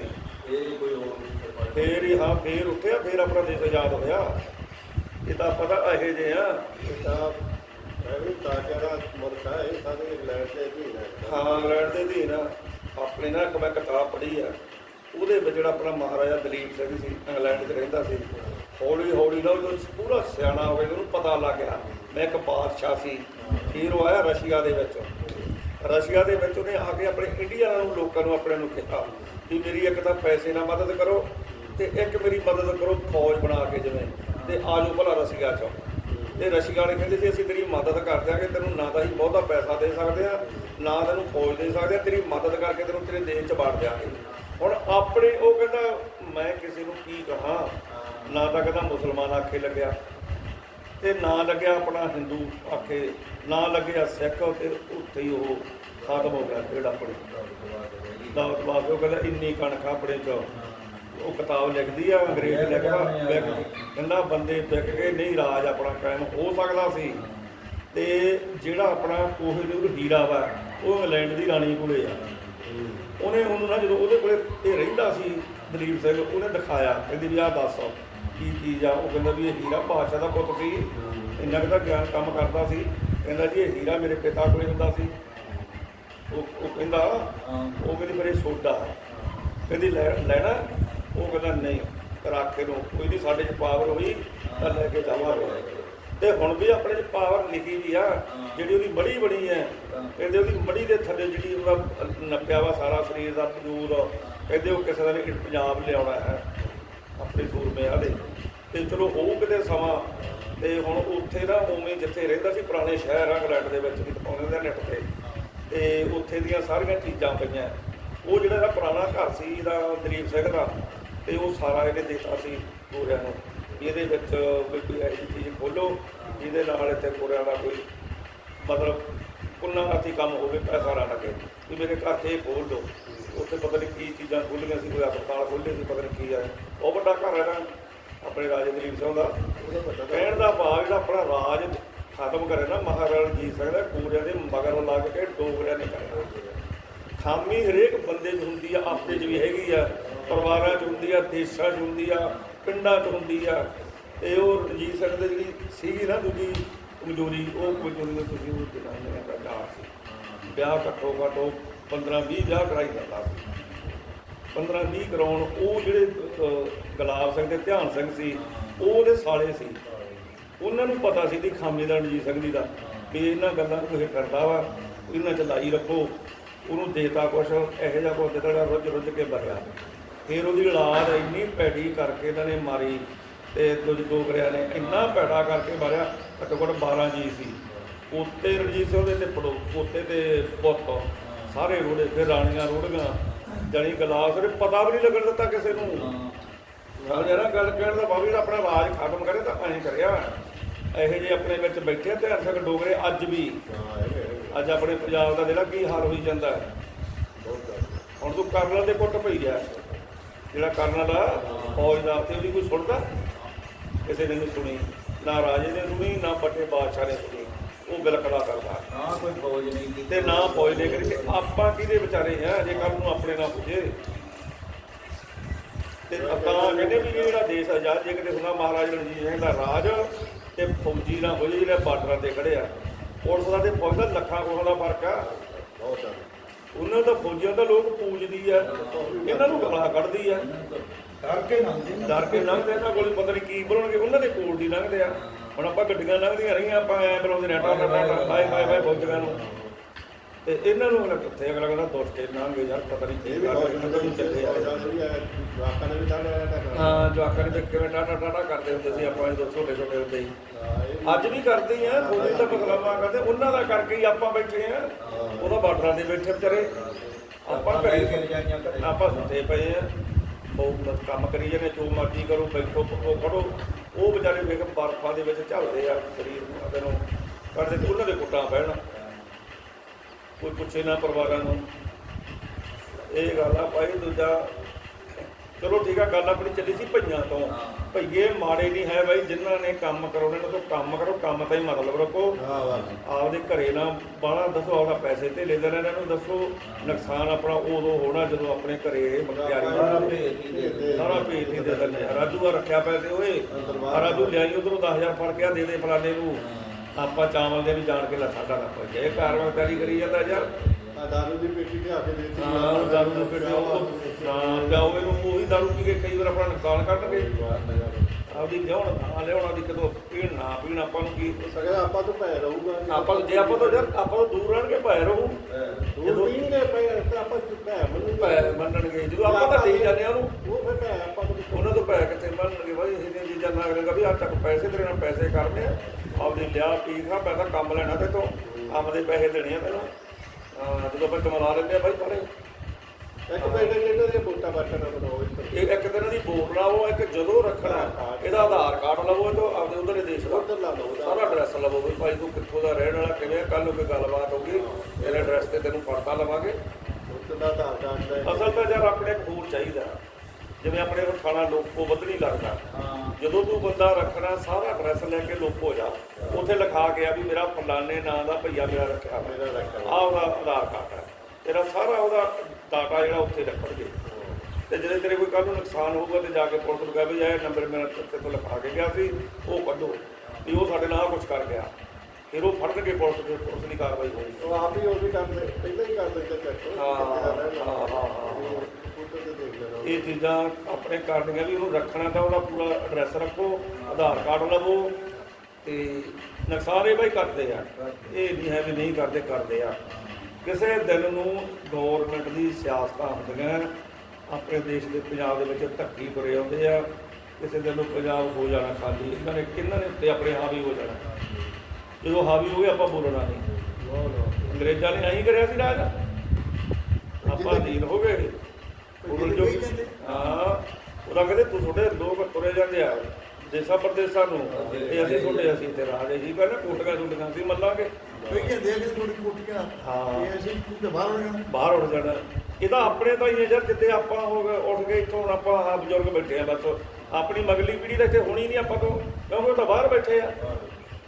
ਇਹ ਨਹੀਂ ਕੋਈ ਹੋਰ ਨਹੀਂ ਸਰਪੰਚ। ਫੇਰ ਹੀ ਹਾਂ ਫੇਰ ਉੱਠਿਆ ਫੇਰ ਆਪਣਾ ਦੇਸ਼ ਆਜ਼ਾਦ ਹੋਇਆ। ਇਹ ਤਾਂ ਪਤਾ ਇਹੇ ਜੇ ਆ। ਇਹ ਤਾਂ ਹੈ ਵੀ ਤਾਕਿਆ ਦਾ ਮੁਲਕ ਹੈ ਇਹ ਸਾਰੇ ਇੰਗਲੈਂਡ ਦੇ ਵੀ ਹੈ ਹਾਂ ਇੰਗਲੈਂਡ ਦੇ ਅਧੀਨ ਆ। ਆਪਣੇ ਨਾ ਇੱਕ ਮੈਂ ਕਿਤਾਬ ਪੜ੍ਹੀ ਆ। ਉਹਦੇ ਵਿੱਚ ਜਿਹੜਾ ਆਪਣਾ ਮਹਾਰਾਜਾ ਦਲੀਪ ਸਿੰਘ ਸੀ ਇੰਗਲੈਂਡ 'ਚ ਰਹਿੰਦਾ ਸੀ। ਹੌਲੀ ਹੌਲੀ ਨਾ ਉਹ ਪੂਰਾ ਸਿਆਣਾ ਹੋ ਗਿਆ ਉਹਨੂੰ ਪਤਾ ਲੱਗ ਗਿਆ। ਮੈਂ ਇੱਕ ਬਾਦਸ਼ਾਹ ਸੀ। ਫਿਰ ਉਹ ਆਇਆ ਰਸ਼ੀਆ ਦੇ ਵਿੱਚ। ਰਸ਼ੀਆ ਦੇ ਵਿੱਚ ਉਹਨੇ ਆ ਕੇ ਆਪਣੇ ਇੰਡੀਆ ਨੂੰ ਲੋਕਾਂ ਨੂੰ ਆਪਣੇ ਨੂੰ ਕਿਹਾ ਵੀ ਮੇਰੀ ਇੱਕ ਤਾਂ ਪੈਸੇ ਨਾਲ ਮਦਦ ਕਰੋ ਤੇ ਇੱਕ ਮੇਰੀ ਮਦਦ ਕਰੋ ਫੌਜ ਬਣਾ ਕੇ ਜਿਵੇਂ, ਤੇ ਆਜੋ ਭਲਾ ਰਸ਼ੀਆ ਚ। ਤੇ ਰਸ਼ੀਆ ਵਾਲੇ ਕਹਿੰਦੇ ਸੀ, ਅਸੀਂ ਤੇਰੀ ਮਦਦ ਕਰ ਦਿਆਂਗੇ, ਤੈਨੂੰ ਨਾ ਤਾਂ ਹੀ ਬਹੁਤਾ ਪੈਸਾ ਦੇ ਸਕਦੇ ਆ ਨਾ ਤੈਨੂੰ ਫੌਜ ਦੇ ਸਕਦੇ ਆ ਤੇਰੀ ਮਦਦ ਕਰਕੇ ਤੈਨੂੰ ਤੇਰੇ ਦੇਸ਼ ਚ ਵੜ ਦਿਆਂਗੇ। ਹੁਣ ਆਪਣੇ ਉਹ ਕਹਿੰਦਾ, ਮੈਂ ਕਿਸੇ ਨੂੰ ਕੀ ਕਹਾਂ? ਨਾ ਤਾਂ ਕਹਿੰਦਾ ਮੁਸਲਮਾਨ ਆਖੇ ਲੱਗਿਆ। ਤੇ ਨਾ ਲੱਗਿਆ ਆਪਣਾ ਹਿੰਦੂ ਆਖੇ ਨਾ ਲੱਗਿਆ ਸਿੱਖ ਤੇ ਉੱਥੇ ਹੀ ਉਹ ਖਤਮ ਹੋ ਗਿਆ ਜਿਹੜਾ ਆਪਣੇ ਦਾਵਤ ਬਾਦ ਉਹ ਕਹਿੰਦਾ ਇੰਨੀ ਕਣਕ ਆਪਣੇ ਚ। ਉਹ ਕਿਤਾਬ ਲਿਖਦੀ ਆ ਅੰਗਰੇਜ਼ ਲਿਖਦਾ ਕਹਿੰਦਾ ਬੰਦੇ ਵਿਕ ਗਏ ਨਹੀਂ ਰਾਜ ਆਪਣਾ ਕਾਇਮ ਹੋ ਸਕਦਾ ਸੀ। ਤੇ ਜਿਹੜਾ ਆਪਣਾ ਕੋਹੀਨੂਰ ਹੀਰਾ ਵਾ ਉਹ ਇੰਗਲੈਂਡ ਦੀ ਰਾਣੀ ਕੋਲੇ ਆ। ਉਹਨੇ ਉਹਨੂੰ ਨਾ ਜਦੋਂ ਉਹਦੇ ਕੋਲੇ ਇਹ ਰਹਿੰਦਾ ਸੀ ਦਲੀਪ ਸਿੰਘ ਉਹਨੇ ਦਿਖਾਇਆ ਕਹਿੰਦੀ ਵੀ ਆਹ ਦੱਸ। ਕੀ ਚੀਜ਼ ਆ, ਉਹ ਕਹਿੰਦਾ ਵੀ ਇਹ ਹੀਰਾ ਬਾਦਸ਼ਾਹ ਦਾ ਪੁੱਤ ਸੀ। ਇੰਨਾ ਕੁ ਤਾਂ ਗਿਆਨ ਕੰਮ ਕਰਦਾ ਸੀ। ਕਹਿੰਦਾ ਜੀ ਇਹ ਹੀਰਾ ਮੇਰੇ ਪਿਤਾ ਕੋਲੇ ਹੁੰਦਾ ਸੀ। ਉਹ ਉਹ ਕਹਿੰਦਾ, ਉਹ ਕਹਿੰਦੀ ਮੇਰੇ ਸੋਡਾ। ਕਹਿੰਦੀ ਲੈ, ਲੈਣਾ? ਉਹ ਕਹਿੰਦਾ ਨਹੀਂ ਰਾਖੇ ਨੂੰ, ਕੋਈ ਨਹੀਂ ਸਾਡੇ 'ਚ ਪਾਵਰ ਹੋਈ, ਤਾਂ ਲੈ ਕੇ ਜਾਵਾਂਗੇ। ਤੇ ਹੁਣ ਵੀ ਆਪਣੇ 'ਚ ਪਾਵਰ ਲਿਖੀ ਵੀ ਆ, ਜਿਹੜੀ ਉਹਦੀ ਮੜੀ ਬਣੀ ਹੈ, ਕਹਿੰਦੇ ਉਹਦੀ ਮੜੀ ਦੇ ਥੱਲੇ ਜਿਹੜੀ ਉਹਦਾ ਨੱਪਿਆ ਵਾ ਸਾਰਾ ਸਰੀਰ ਦਾ ਵਜੂਦ, ਕਹਿੰਦੇ ਉਹ ਕਿਸੇ ਦਾ ਪੰਜਾਬ ਲਿਆਉਣਾ ਹੈ। ਆਪਣੇ ਸੂਰਮਿਆਂ ਦੇ ਤੇ ਚਲੋ ਉਹ ਕਿਤੇ ਸਮਾਂ, ਤੇ ਹੁਣ ਉੱਥੇ ਨਾ ਉਵੇਂ ਜਿੱਥੇ ਰਹਿੰਦਾ ਸੀ ਪੁਰਾਣੇ ਸ਼ਹਿਰ ਆ ਇੰਗਲੈਂਡ ਦੇ ਵਿੱਚ ਵੀ ਪਾਉਂਦੇ ਦਾ ਨੈਟ ਤੇ। ਤੇ ਉੱਥੇ ਦੀਆਂ ਸਾਰੀਆਂ ਚੀਜ਼ਾਂ ਪਈਆਂ। ਉਹ ਜਿਹੜਾ ਇਹਦਾ ਪੁਰਾਣਾ ਘਰ ਸੀ ਇਹਦਾ ਦਲੀਪ ਸਿੰਘ ਦਾ, ਤੇ ਉਹ ਸਾਰਾ ਇਹਨੇ ਦਿੱਤਾ ਸੀ ਗੋਰਿਆਂ ਨੂੰ। ਵੀ ਇਹਦੇ ਵਿੱਚ ਵੀ ਕੋਈ ਐਸੀ ਚੀਜ਼ ਖੋਲੋ ਜਿਹਦੇ ਨਾਲ ਇੱਥੇ ਗੋਰਿਆਂ ਦਾ ਕੋਈ ਮਤਲਬ ਪੁੰਨਾਤੀ ਕੰਮ ਹੋਵੇ, ਪੈਸਾ ਨਾ ਲੱਗੇ। ਵੀ ਮੇਰੇ ਘਰ 'ਚ ਇਹ ਖੋਲ ਦਿਓ ਉੱਥੇ ਪਤਾ ਨਹੀਂ ਕੀ ਚੀਜ਼ਾਂ ਖੁੱਲੀਆਂ ਸੀ ਕੋਈ ਹਸਪਤਾਲ ਖੋਲ੍ਹੇ ਸੀ ਪਤਾ ਨਹੀਂ ਕੀ ਆ ਉਹ ਵੱਡਾ ਘਰ ਹੈਗਾ ਆਪਣੇ ਰਾਜੇ ਦਲੀਪ ਸਿੰਘ ਦਾ। ਕਹਿਣ ਦਾ ਭਾਵ ਜਿਹੜਾ ਆਪਣਾ ਰਾਜ ਖਤਮ ਕਰੇ ਨਾ ਮਹਾਰਾਜਾ ਰਣਜੀਤ ਸਿੰਘ ਦਾ ਦੇ ਮਗਰ ਲੱਗ ਕੇ ਡੋਗਰਿਆਂ ਨੇ ਕਰਿਆ। ਖਾਮੀ ਹਰੇਕ ਬੰਦੇ 'ਚ ਹੁੰਦੀ ਆ ਆਪੇ 'ਚ ਵੀ ਹੈਗੀ ਆ ਪਰਿਵਾਰਾਂ 'ਚ ਹੁੰਦੀ ਆ ਦੇਸ਼ਾਂ 'ਚ ਹੁੰਦੀ ਆ ਪਿੰਡਾਂ 'ਚ ਹੁੰਦੀ ਆ। ਤੇ ਉਹ ਰਣਜੀਤ ਸਿੰਘ ਦੇ ਜਿਹੜੀ ਸੀਗੀ ਨਾ ਦੂਜੀ ਕਮਜ਼ੋਰੀ ਉਹ ਕਮਜ਼ੋਰੀ ਨੂੰ ਤੁਸੀਂ ਉਹ ਜਨਾਨੀਆਂ ਦਾ ਸੀ। ਵਿਆਹ ਘੱਟੋ ਘੱਟ ਉਹ 15 20 ਵਿਆਹ ਕਰਾਈ ਜਾਂਦਾ ਸੀ। 15 20 ਕਰਾਉਣ ਉਹ ਜਿਹੜੇ ਅਹ, ਗੁਲਾਬ ਸਿੰਘ ਤੇ ਧਿਆਨ ਸਿੰਘ ਸੀ ਉਹ ਉਹਦੇ ਸਾਲੇ ਸੀ। ਉਹਨਾਂ ਨੂੰ ਪਤਾ ਸੀ ਦੀ ਖਾਮੀ ਦਾ ਰਣਜੀਤ ਸਿੰਘ ਦੀ ਦਾ ਕਿ ਇਹਨਾਂ ਗੱਲਾਂ ਨੂੰ ਇਹ ਕਰਦਾ ਵਾ ਇਹਨਾਂ ਚ ਲਾਈ ਰੱਖੋ ਉਹਨੂੰ ਦੇਤਾ ਕੁਛ ਇਹੋ ਜਿਹਾ ਕੁਛ ਦਿੱਤਾ ਜਿਹੜਾ ਰੁੱਝ ਰੁੱਝ ਕੇ ਭਰਿਆ ਫਿਰ ਉਹਦੀ ਔਲਾਦ ਇੰਨੀ ਭੈੜੀ ਕਰਕੇ ਇਹਨਾਂ ਨੇ ਮਾਰੀ ਤੇ ਕੁਝ ਡੋਗਰਿਆਂ ਨੇ ਇੰਨਾ ਭੈੜਾ ਕਰਕੇ ਮਾਰਿਆ ਘੱਟੋ ਘੱਟ 12 ਜੀ ਸੀ। ਉੱਤੇ ਰਣਜੀਤ ਸਿੰਘ ਦੇ ਤੇ ਪੜੋ ਉੱਤੇ ਤੇ ਪੁੱਤ। ਸਾਰੇ ਰੋੜੇ ਫਿਰ ਰਾਣੀਆਂ ਰੋੜੀਆਂ ਜਣੀ ਗਲਾਸ ਉਹਦੇ ਪਤਾ ਵੀ ਨਹੀਂ ਲੱਗਣ ਦਿੱਤਾ ਕਿਸੇ ਨੂੰ। ਗੱਲ ਜਿਹੜਾ ਗੱਲ ਕਹਿਣ ਦਾ ਬਾਬੀ ਆਪਣਾ ਰਾਜ ਖਤਮ ਕਰੇ ਤਾਂ ਐਂ ਕਰਿਆ। ਇਹੋ ਜਿਹੇ ਆਪਣੇ ਵਿੱਚ ਬੈਠੇ ਤੇ ਅਰਸਕ ਡੋਗਰੇ ਅੱਜ ਵੀ। ਹਾਂ ਹੈ। ਅੱਜ ਆਪਣੇ ਪੰਜਾਬ ਦਾ ਜਿਹੜਾ ਕੀ ਹਾਲ ਹੋਈ ਜਾਂਦਾ। ਹੈ ਹੁਣ ਤੂੰ ਕਰਨਲ ਦੇ ਕੁੱਟ ਪਈ ਗਿਆ ਜਿਹੜਾ ਕਰਨਲ ਆ ਫੌਜ ਦਾ ਤੇ ਉਹਦੀ ਕੋਈ ਸੁਣਦਾ? ਕਿਸੇ ਨੇ ਨਹੀਂ ਸੁਣੀ। ਨਾ ਰਾਜੇ ਨੇ ਸੁਣੀ ਨਾ ਵੱਡੇ ਬਾਦਸ਼ਾਹ ਨੇ ਸੁਣੀ। ਉਹ ਬਿਲਕੁਲ ਕਰਦਾ। ਹਾਂ ਕੋਈ ਫੌਜ ਨਹੀਂ ਕੀਤੀ। ਤੇ ਨਾ ਫੌਜ ਦੇ ਕਰਕੇ ਆਪਾਂ ਕਿਹਦੇ ਵਿਚਾਰੇ ਆ ਜੇ ਕੱਲ ਨੂੰ ਆਪਣੇ ਨਾਲ ਪੁੱਜੇ। ਤੇ ਆਪਾਂ ਕਹਿੰਦੇ ਵੀ ਜਿਹੜਾ ਦੇਸ਼ ਆਜ਼ਾਦ ਜੇ ਕਿਤੇ ਹੁਣਾ ਮਹਾਰਾਜ ਰਣਜੀਤ ਸਿੰਘ ਦਾ ਰਾਜ ਤੇ ਫੌਜੀ ਨਾ ਹੋ ਜੇ ਜਿਹੜੇ ਬਾਰਡਰਾਂ ਤੇ ਖੜੇ ਆ। ਪੁਲਿਸ ਦਾ ਤੇ ਫੌਜ ਦਾ ਲੱਖਾਂ ਕੋਹਾਂ ਦਾ ਫ਼ਰਕ ਆ। ਬਹੁਤ ਜ਼ਿਆਦਾ। ਉਹਨਾਂ ਦਾ ਫੌਜੀਆਂ ਦਾ ਲੋਕ ਪੂਜਦੀ ਆ। ਇਹਨਾਂ ਨੂੰ ਗਾਲਾਂ ਕੱਢਦੀ ਆ। ਡਰ ਕੇ ਨਾ। ਡਰ ਕੇ ਲੰਘਦੇ ਇਹਨਾਂ ਕੋਲ ਪਤਾ ਨਹੀਂ ਕੀ ਬਣਾਉਣਗੇ ਉਹਨਾਂ ਦੇ ਕੋਲ ਦੀ ਲੰਘਦੇ ਆ। ਹੁਣ ਆਪਾਂ ਗੱਡੀਆਂ ਲੰਘਦੀਆਂ ਰਹੀਆਂ ਆਪਾਂ ਐ ਬੁਲਾਉਂਦੇ ਨੇ tata tata bye bye bye ਫੌਜੀਆਂ ਨੂੰ ਤੇ ਇਹਨਾਂ ਨੂੰ ਅਗਲਾ ਕਿੱਥੇ ਅਗਲਾ ਕਹਿੰਦਾ ਦੁੱਟ ਕੇ ਲੰਘੇ ਯਾਰ ਪਤਾ ਨਹੀਂ ਕੀ ਬਹੁਤ ਨੇ ਕਦੋਂ ਚੱਲੇ ਆ। ਜਵਾਕਾਂ ਨੇ ਵੀ ਤਾਂ ਹਾਂ ਜਵਾਕਾਂ ਨੇ ਕਿਵੇਂ ਟਾਟਾ ਟਾਟਾ ਕਰਦੇ ਹੁੰਦੇ ਸੀ ਆਪਾਂ ਜਦੋਂ ਛੋਟੇ ਛੋਟੇ ਹੁੰਦੇ ਸੀ ਹਾਂ। ਅੱਜ ਵੀ ਕਰਦੇ ਆ ਫੌਜੀ ਤਾਂ ਬਦਲਾਵਾ ਕਰਦੇ ਉਹਨਾਂ ਦਾ ਕਰਕੇ ਹੀ ਆਪਾਂ ਬੈਠੇ ਆ ਉਹਦਾ ਬਾਰਡਰਾਂ ਦੇ ਬੈਠੇ ਵਿਚਾਰੇ। ਆਪਾਂ ਘਰੇ ਫਿਰ ਜਾਈਆਂ ਘਰੇ। ਆਪਾਂ ਸੁੱਤੇ ਪਏ ਆ ਬਹੁਤ ਕੰਮ ਕਰੀ ਜਾਂਦੇ ਜੋ ਮਰਜ਼ੀ ਕਰੋ ਬੈਠੋ ਖੜੋ। ਉਹ ਵਿਚਾਰੇ ਵੇਖ ਬਰਫਾਂ ਦੇ ਵਿੱਚ ਝਲਦੇ ਆ, ਸਰੀਰ ਨੂੰ ਆਪਣੇ ਨੂੰ ਕਰਦੇ ਤੇ ਉਹਨਾਂ ਦੇ ਕੁੱਟਾਂ ਪੈਣ। ਕੋਈ ਪੁੱਛੇ ਨਾ ਪਰਿਵਾਰਾਂ ਨੂੰ। ਇਹ ਗੱਲ ਆ, ਭਾਈ ਦੂਜਾ ਚਲੋ ਠੀਕ ਆ ਗੱਲ ਆਪਣੀ ਚੱਲੀ ਸੀ ਭਈਆਂ ਤੋਂ। ਭਈਏ ਮਾੜੇ ਨਹੀਂ ਹੈ ਬਾਈ ਜਿਨ੍ਹਾਂ ਨੇ ਕੰਮ ਕਰਾਉਣੇ ਨੇ ਤੋਂ ਕੰਮ ਕਰੋ ਕੰਮ ਤਾਂ ਹੀ ਮਤਲਬ ਰੱਖੋ। ਆਪਦੇ ਘਰੇ ਨਾ ਬਾਹਲਾ ਦੱਸੋ ਆਪਦਾ ਪੈਸੇ ਤੇ ਨੇ ਇਹਨਾਂ ਨੂੰ ਦੱਸੋ ਨੁਕਸਾਨ ਆਪਣਾ ਉਦੋਂ ਹੋਣਾ ਜਦੋਂ ਆਪਣੇ ਘਰੇ ਇਹ ਮਖਿਆਰੀ ਸਾਰਾ ਭੇਜ ਹੀ ਦੇ ਦੇ ਦੇ ਦਿੰਦੇ। ਰਾਜੂ ਆ ਰੱਖਿਆ ਪੈਸੇ ਓਏ। ਰਾਜੂ ਲਿਆਈ ਉਧਰੋਂ 10000 ਫੜ ਕੇ ਦੇ ਦੇ ਫਲਾਣੇ ਨੂੰ। ਆਪਾਂ ਚਾਵਲ ਦੇ ਵੀ ਜਾਣ ਕੇ ਲੈ ਸਾਡਾ ਨਾ ਪਈ ਇਹ ਕਾਰਵਾਈ ਕਰੀ ਕਰੀ ਜਾਂਦਾ ਯਾਰ? ਦਾਰੂ ਦੀ ਪੇਟੀ ਲਿਆ ਕੇ ਦੇ ਦਿੱਤੀ। ਹਾਂ ਦਾਰੂ ਦੇ ਪੇਟੇ ਉਹ ਹਾਂ ਪਿਆਓ ਇਹਨੂੰ ਉਹੀ ਦਾਰੂ ਪੀ ਕੇ ਕਈ ਵਾਰ ਆਪਣਾ ਨੁਕਸਾਨ ਕਰਨਗੇ ਆਪਦੀ ਲਿਆਉਣ ਨਾ ਲਿਆਉਣ ਦੀ ਕਦੋਂ ਪੀਣ ਨਾ ਪੀਣ ਆਪਾਂ ਨੂੰ ਕੀ ਸਗਿਆ ਆਪਾਂ ਤੋਂ ਪੈ ਰਹੂਗਾ। ਆਪਾਂ ਨੂੰ- ਜੇ ਆਪਾਂ ਤੋਂ ਯਾਰ ਆਪਾਂ ਤੋਂ ਦੂਰ ਰਹਿਣਗੇ ਭੈ ਰਹੂ। ਜਦੋਂ ਪੀਣਗੇ ਪੈ ਤਾਂ ਆਪਾਂ ਚੁੱਪੈ ਮੰਨੂਗੇ ਭੈ ਮੰਨਣਗੇ। ਜਦੋਂ ਆਪਾਂ ਤਾਂ ਦੇ ਜਾਂਦੇ ਆ ਉਹਨੂੰ ਉਹ ਫਿਰ ਭੈ ਆਪਾਂ ਤੋਂ ਉਹਨਾਂ ਤੋਂ ਪੈ ਕਿੱਥੇ ਮੰਨਣਗੇ ਬਾਈ? ਇਹ ਜਿਹੀਆਂ ਚੀਜ਼ਾਂ ਨਾ ਕਰੇਗਾ ਵੀ ਪੈਸੇ ਤੇਰੇ ਨਾਲ ਪੈਸੇ ਕਰਨੇ ਆ। ਆਪਦੀ ਲਿਆ ਪੀ ਖਾ ਪੈਸਾ ਕੰਮ ਲੈਣਾ ਤੇ ਤੋਂ। ਕੰਮ ਦੇ ਪੈਸੇ ਦੇਣੇ ਆ ਤੈਨੂੰ। ਹਾਂ ਜਦੋਂ ਆਪਾਂ ਕਮਾ ਲੈਂਦੇ ਆ ਬਾਈ ਪੜੇ ਇੱਕ ਬੈਠੇ ਜਿਹੜੇ ਦੇ ਬੋਟਾ ਬਾਟਾ ਨਾ ਬਣਾਓ ਇਹ ਇੱਕ ਦਿਨ ਦੀ ਵੋਟ ਲਾਵੋ ਇੱਕ ਜਦੋਂ ਰੱਖਣਾ ਇਹਦਾ ਆਧਾਰ ਕਾਰਡ ਲਵੋ ਤੇ ਆਪਦੇ ਉਧਰ ਦੇਸ਼ ਦਾ। ਉੱਧਰ ਲਾ ਲਓ। ਸਾਰਾ ਐਡਰੈਸ ਲਵੋ ਵੀ ਭਾਈ ਤੂੰ ਕਿੱਥੋਂ ਦਾ ਰਹਿਣ ਵਾਲਾ ਕਿਵੇਂ ਕੱਲ ਨੂੰ ਕੋਈ ਗੱਲਬਾਤ ਹੋਊਗੀ ਤੇਰੇ ਐਡਰੈਸ ਤੇ ਤੈਨੂੰ ਪੜਤਾ ਲਵਾਂਗੇ। ਉੱਧਰ ਦਾ ਆਧਾਰ ਕਾਰਡ ਅਸਲ ਤਾਂ ਯਾਰ ਆਪਣੇ ਹੋਰ ਚਾਹੀਦਾ। ਜਿਵੇਂ ਆਪਣੇ ਕੋਲ ਖਾਣਾ ਲੋਕੋ ਵਧਣੀ ਲੱਗਦਾ। ਜਦੋਂ ਤੂੰ ਬੰਦਾ ਰੱਖਣਾ ਸਾਰਾ ਐਡਰੈਸ ਲੈ ਕੇ ਲੋਕੋ ਜਾ। ਉੱਥੇ ਲਿਖਾ ਗਿਆ ਵੀ ਮੇਰਾ ਫਲਾਣੇ ਨਾਂ ਦਾ ਭਈਆ ਮੇਰਾ ਰੱਖਿਆ ਮੇਰਾ ਰੱਖਿਆ ਆਹ ਉਹਦਾ ਆਧਾਰ ਕਾਰਡ ਹੈ ਤੇਰਾ ਸਾਰਾ ਉਹਦਾ ਡਾਟਾ ਜਿਹੜਾ ਉੱਥੇ ਰੱਖਣਗੇ ਤੇ ਜਦੋਂ ਤੇਰੇ ਕੋਈ ਕੱਲ ਨੂੰ ਨੁਕਸਾਨ ਹੋਊਗਾ ਤੇ ਜਾ ਕੇ ਪੁਲਿਸ ਨੂੰ ਕਹੇ ਵੀ ਇਹ ਨੰਬਰ ਮੇਰਾ ਤੇ ਤੋਂ ਲਿਖਾ ਕੇ ਗਿਆ ਸੀ ਉਹ ਕੱਢੋ। ਵੀ ਉਹ ਸਾਡੇ ਨਾਲ ਕੁਝ ਕਰ ਗਿਆ। ਫਿਰ ਉਹ ਫੜਨਗੇ ਪੁਲਿਸ ਦੇ ਪੁਲਿਸ ਦੀ ਕਾਰਵਾਈ ਹੋਣੀ ਉਹ ਆਪ ਹੀ ਉਹ ਵੀ ਕਰਦੇ ਪਹਿਲਾਂ ਹੀ ਕਰ ਦਿੰਦੇ ਚੈੱਕ ਹਾਂ, ਹਾਂ, ਹਾਂ, ਇਹ ਚੀਜ਼ਾਂ ਆਪਣੇ ਕਰਨੀਆਂ ਵੀ ਉਹਨੂੰ ਰੱਖਣਾ ਤਾਂ ਉਹਦਾ ਪੂਰਾ ਐਡਰੈਸ ਰੱਖੋ ਆਧਾਰ ਕਾਰਡ ਲਵੋ ਤੇ ਨੁਕਸਾਨ ਇਹ ਬਾਈ ਕਰਦੇ ਆ। ਇਹ ਨਹੀਂ ਹੈ ਵੀ ਨਹੀਂ ਕਰਦੇ ਕਰਦੇ ਆ। ਕਿਸੇ ਦਿਨ ਨੂੰ ਗਵਰਨਮੈਂਟ ਦੀ ਸਿਆਸਤਾਂ ਹੁੰਦੀਆਂ ਆਪਣੇ ਦੇਸ਼ ਦੇ ਪੰਜਾਬ ਦੇ ਵਿੱਚ ਧੱਕੀ ਤੁਰੇ ਆਉਂਦੇ ਆ। ਕਿਸੇ ਦਿਨ ਨੂੰ ਪੰਜਾਬ ਹੋ ਜਾਣਾ ਖਾਲੀ ਇਹਨਾਂ ਨੇ ਕਿੰਨਾਂ ਨੇ ਉੱਤੇ ਆਪਣੇ ਹਾਵੀ ਹੋ ਜਾਣਾ। ਜਦੋਂ ਹਾਵੀ ਹੋ ਗਏ ਆਪਾਂ ਬੋਲਣਾ ਨਹੀਂ। ਅੰਗਰੇਜ਼ਾਂ ਨੇ ਐਂ ਕਰਿਆ ਸੀ ਰਾਜ। ਆਪਾਂ ਅਧੀਨ ਹੋ ਗਏ। ਬੋਲਣ ਜੋ ਹਾਂ ਉਹਦਾ ਕਹਿੰਦੇ ਤੂੰ ਤੁਹਾਡੇ ਲੋਕ ਤੁਰੇ ਜਾਂਦੇ ਆ ਦੇਸਾਂ ਪ੍ਰਦੇਸਾਂ ਨੂੰ। ਇਹ ਅਸੀਂ ਤੁਹਾਡੇ ਅਸੀਂ ਤੇ ਰਾਜੇ ਜੀ ਪਹਿਲਾਂ ਕੋਟੀਆਂ ਸੁੱਟੀਆਂ ਸੀ ਮੱਲਾਂਗੇ। ਕਈਆਂ ਦੇਖ ਕੇ ਥੋੜੀ ਕੁੱਟੀਆਂ ਹਾਂ। ਇਹ ਅਸੀਂ ਕਿਤੇ ਬਾਹਰ ਹੋ। ਜਾਣਾ ਬਾਹਰ ਉੱਡ ਜਾਣਾ। ਇਹਦਾ ਆਪਣੇ ਤਾਂ ਹੀ ਹੈ ਯਾਰ ਜਿੱਤੇ ਆਪਾਂ ਹੋ ਗਏ ਉੱਠ ਗਏ ਇੱਥੋਂ ਆਪਾਂ ਆ ਬਜ਼ੁਰਗ ਬੈਠੇ ਆ ਬਸ। ਆਪਣੀ ਮਗਲੀ ਪੀੜ੍ਹੀ ਤਾਂ ਇੱਥੇ ਹੋਣੀ ਨਹੀਂ ਆਪਾਂ ਤੋਂ ਕਿਉਂਕਿ ਉਹ ਤਾਂ ਬਾਹਰ ਬੈਠੇ ਆ।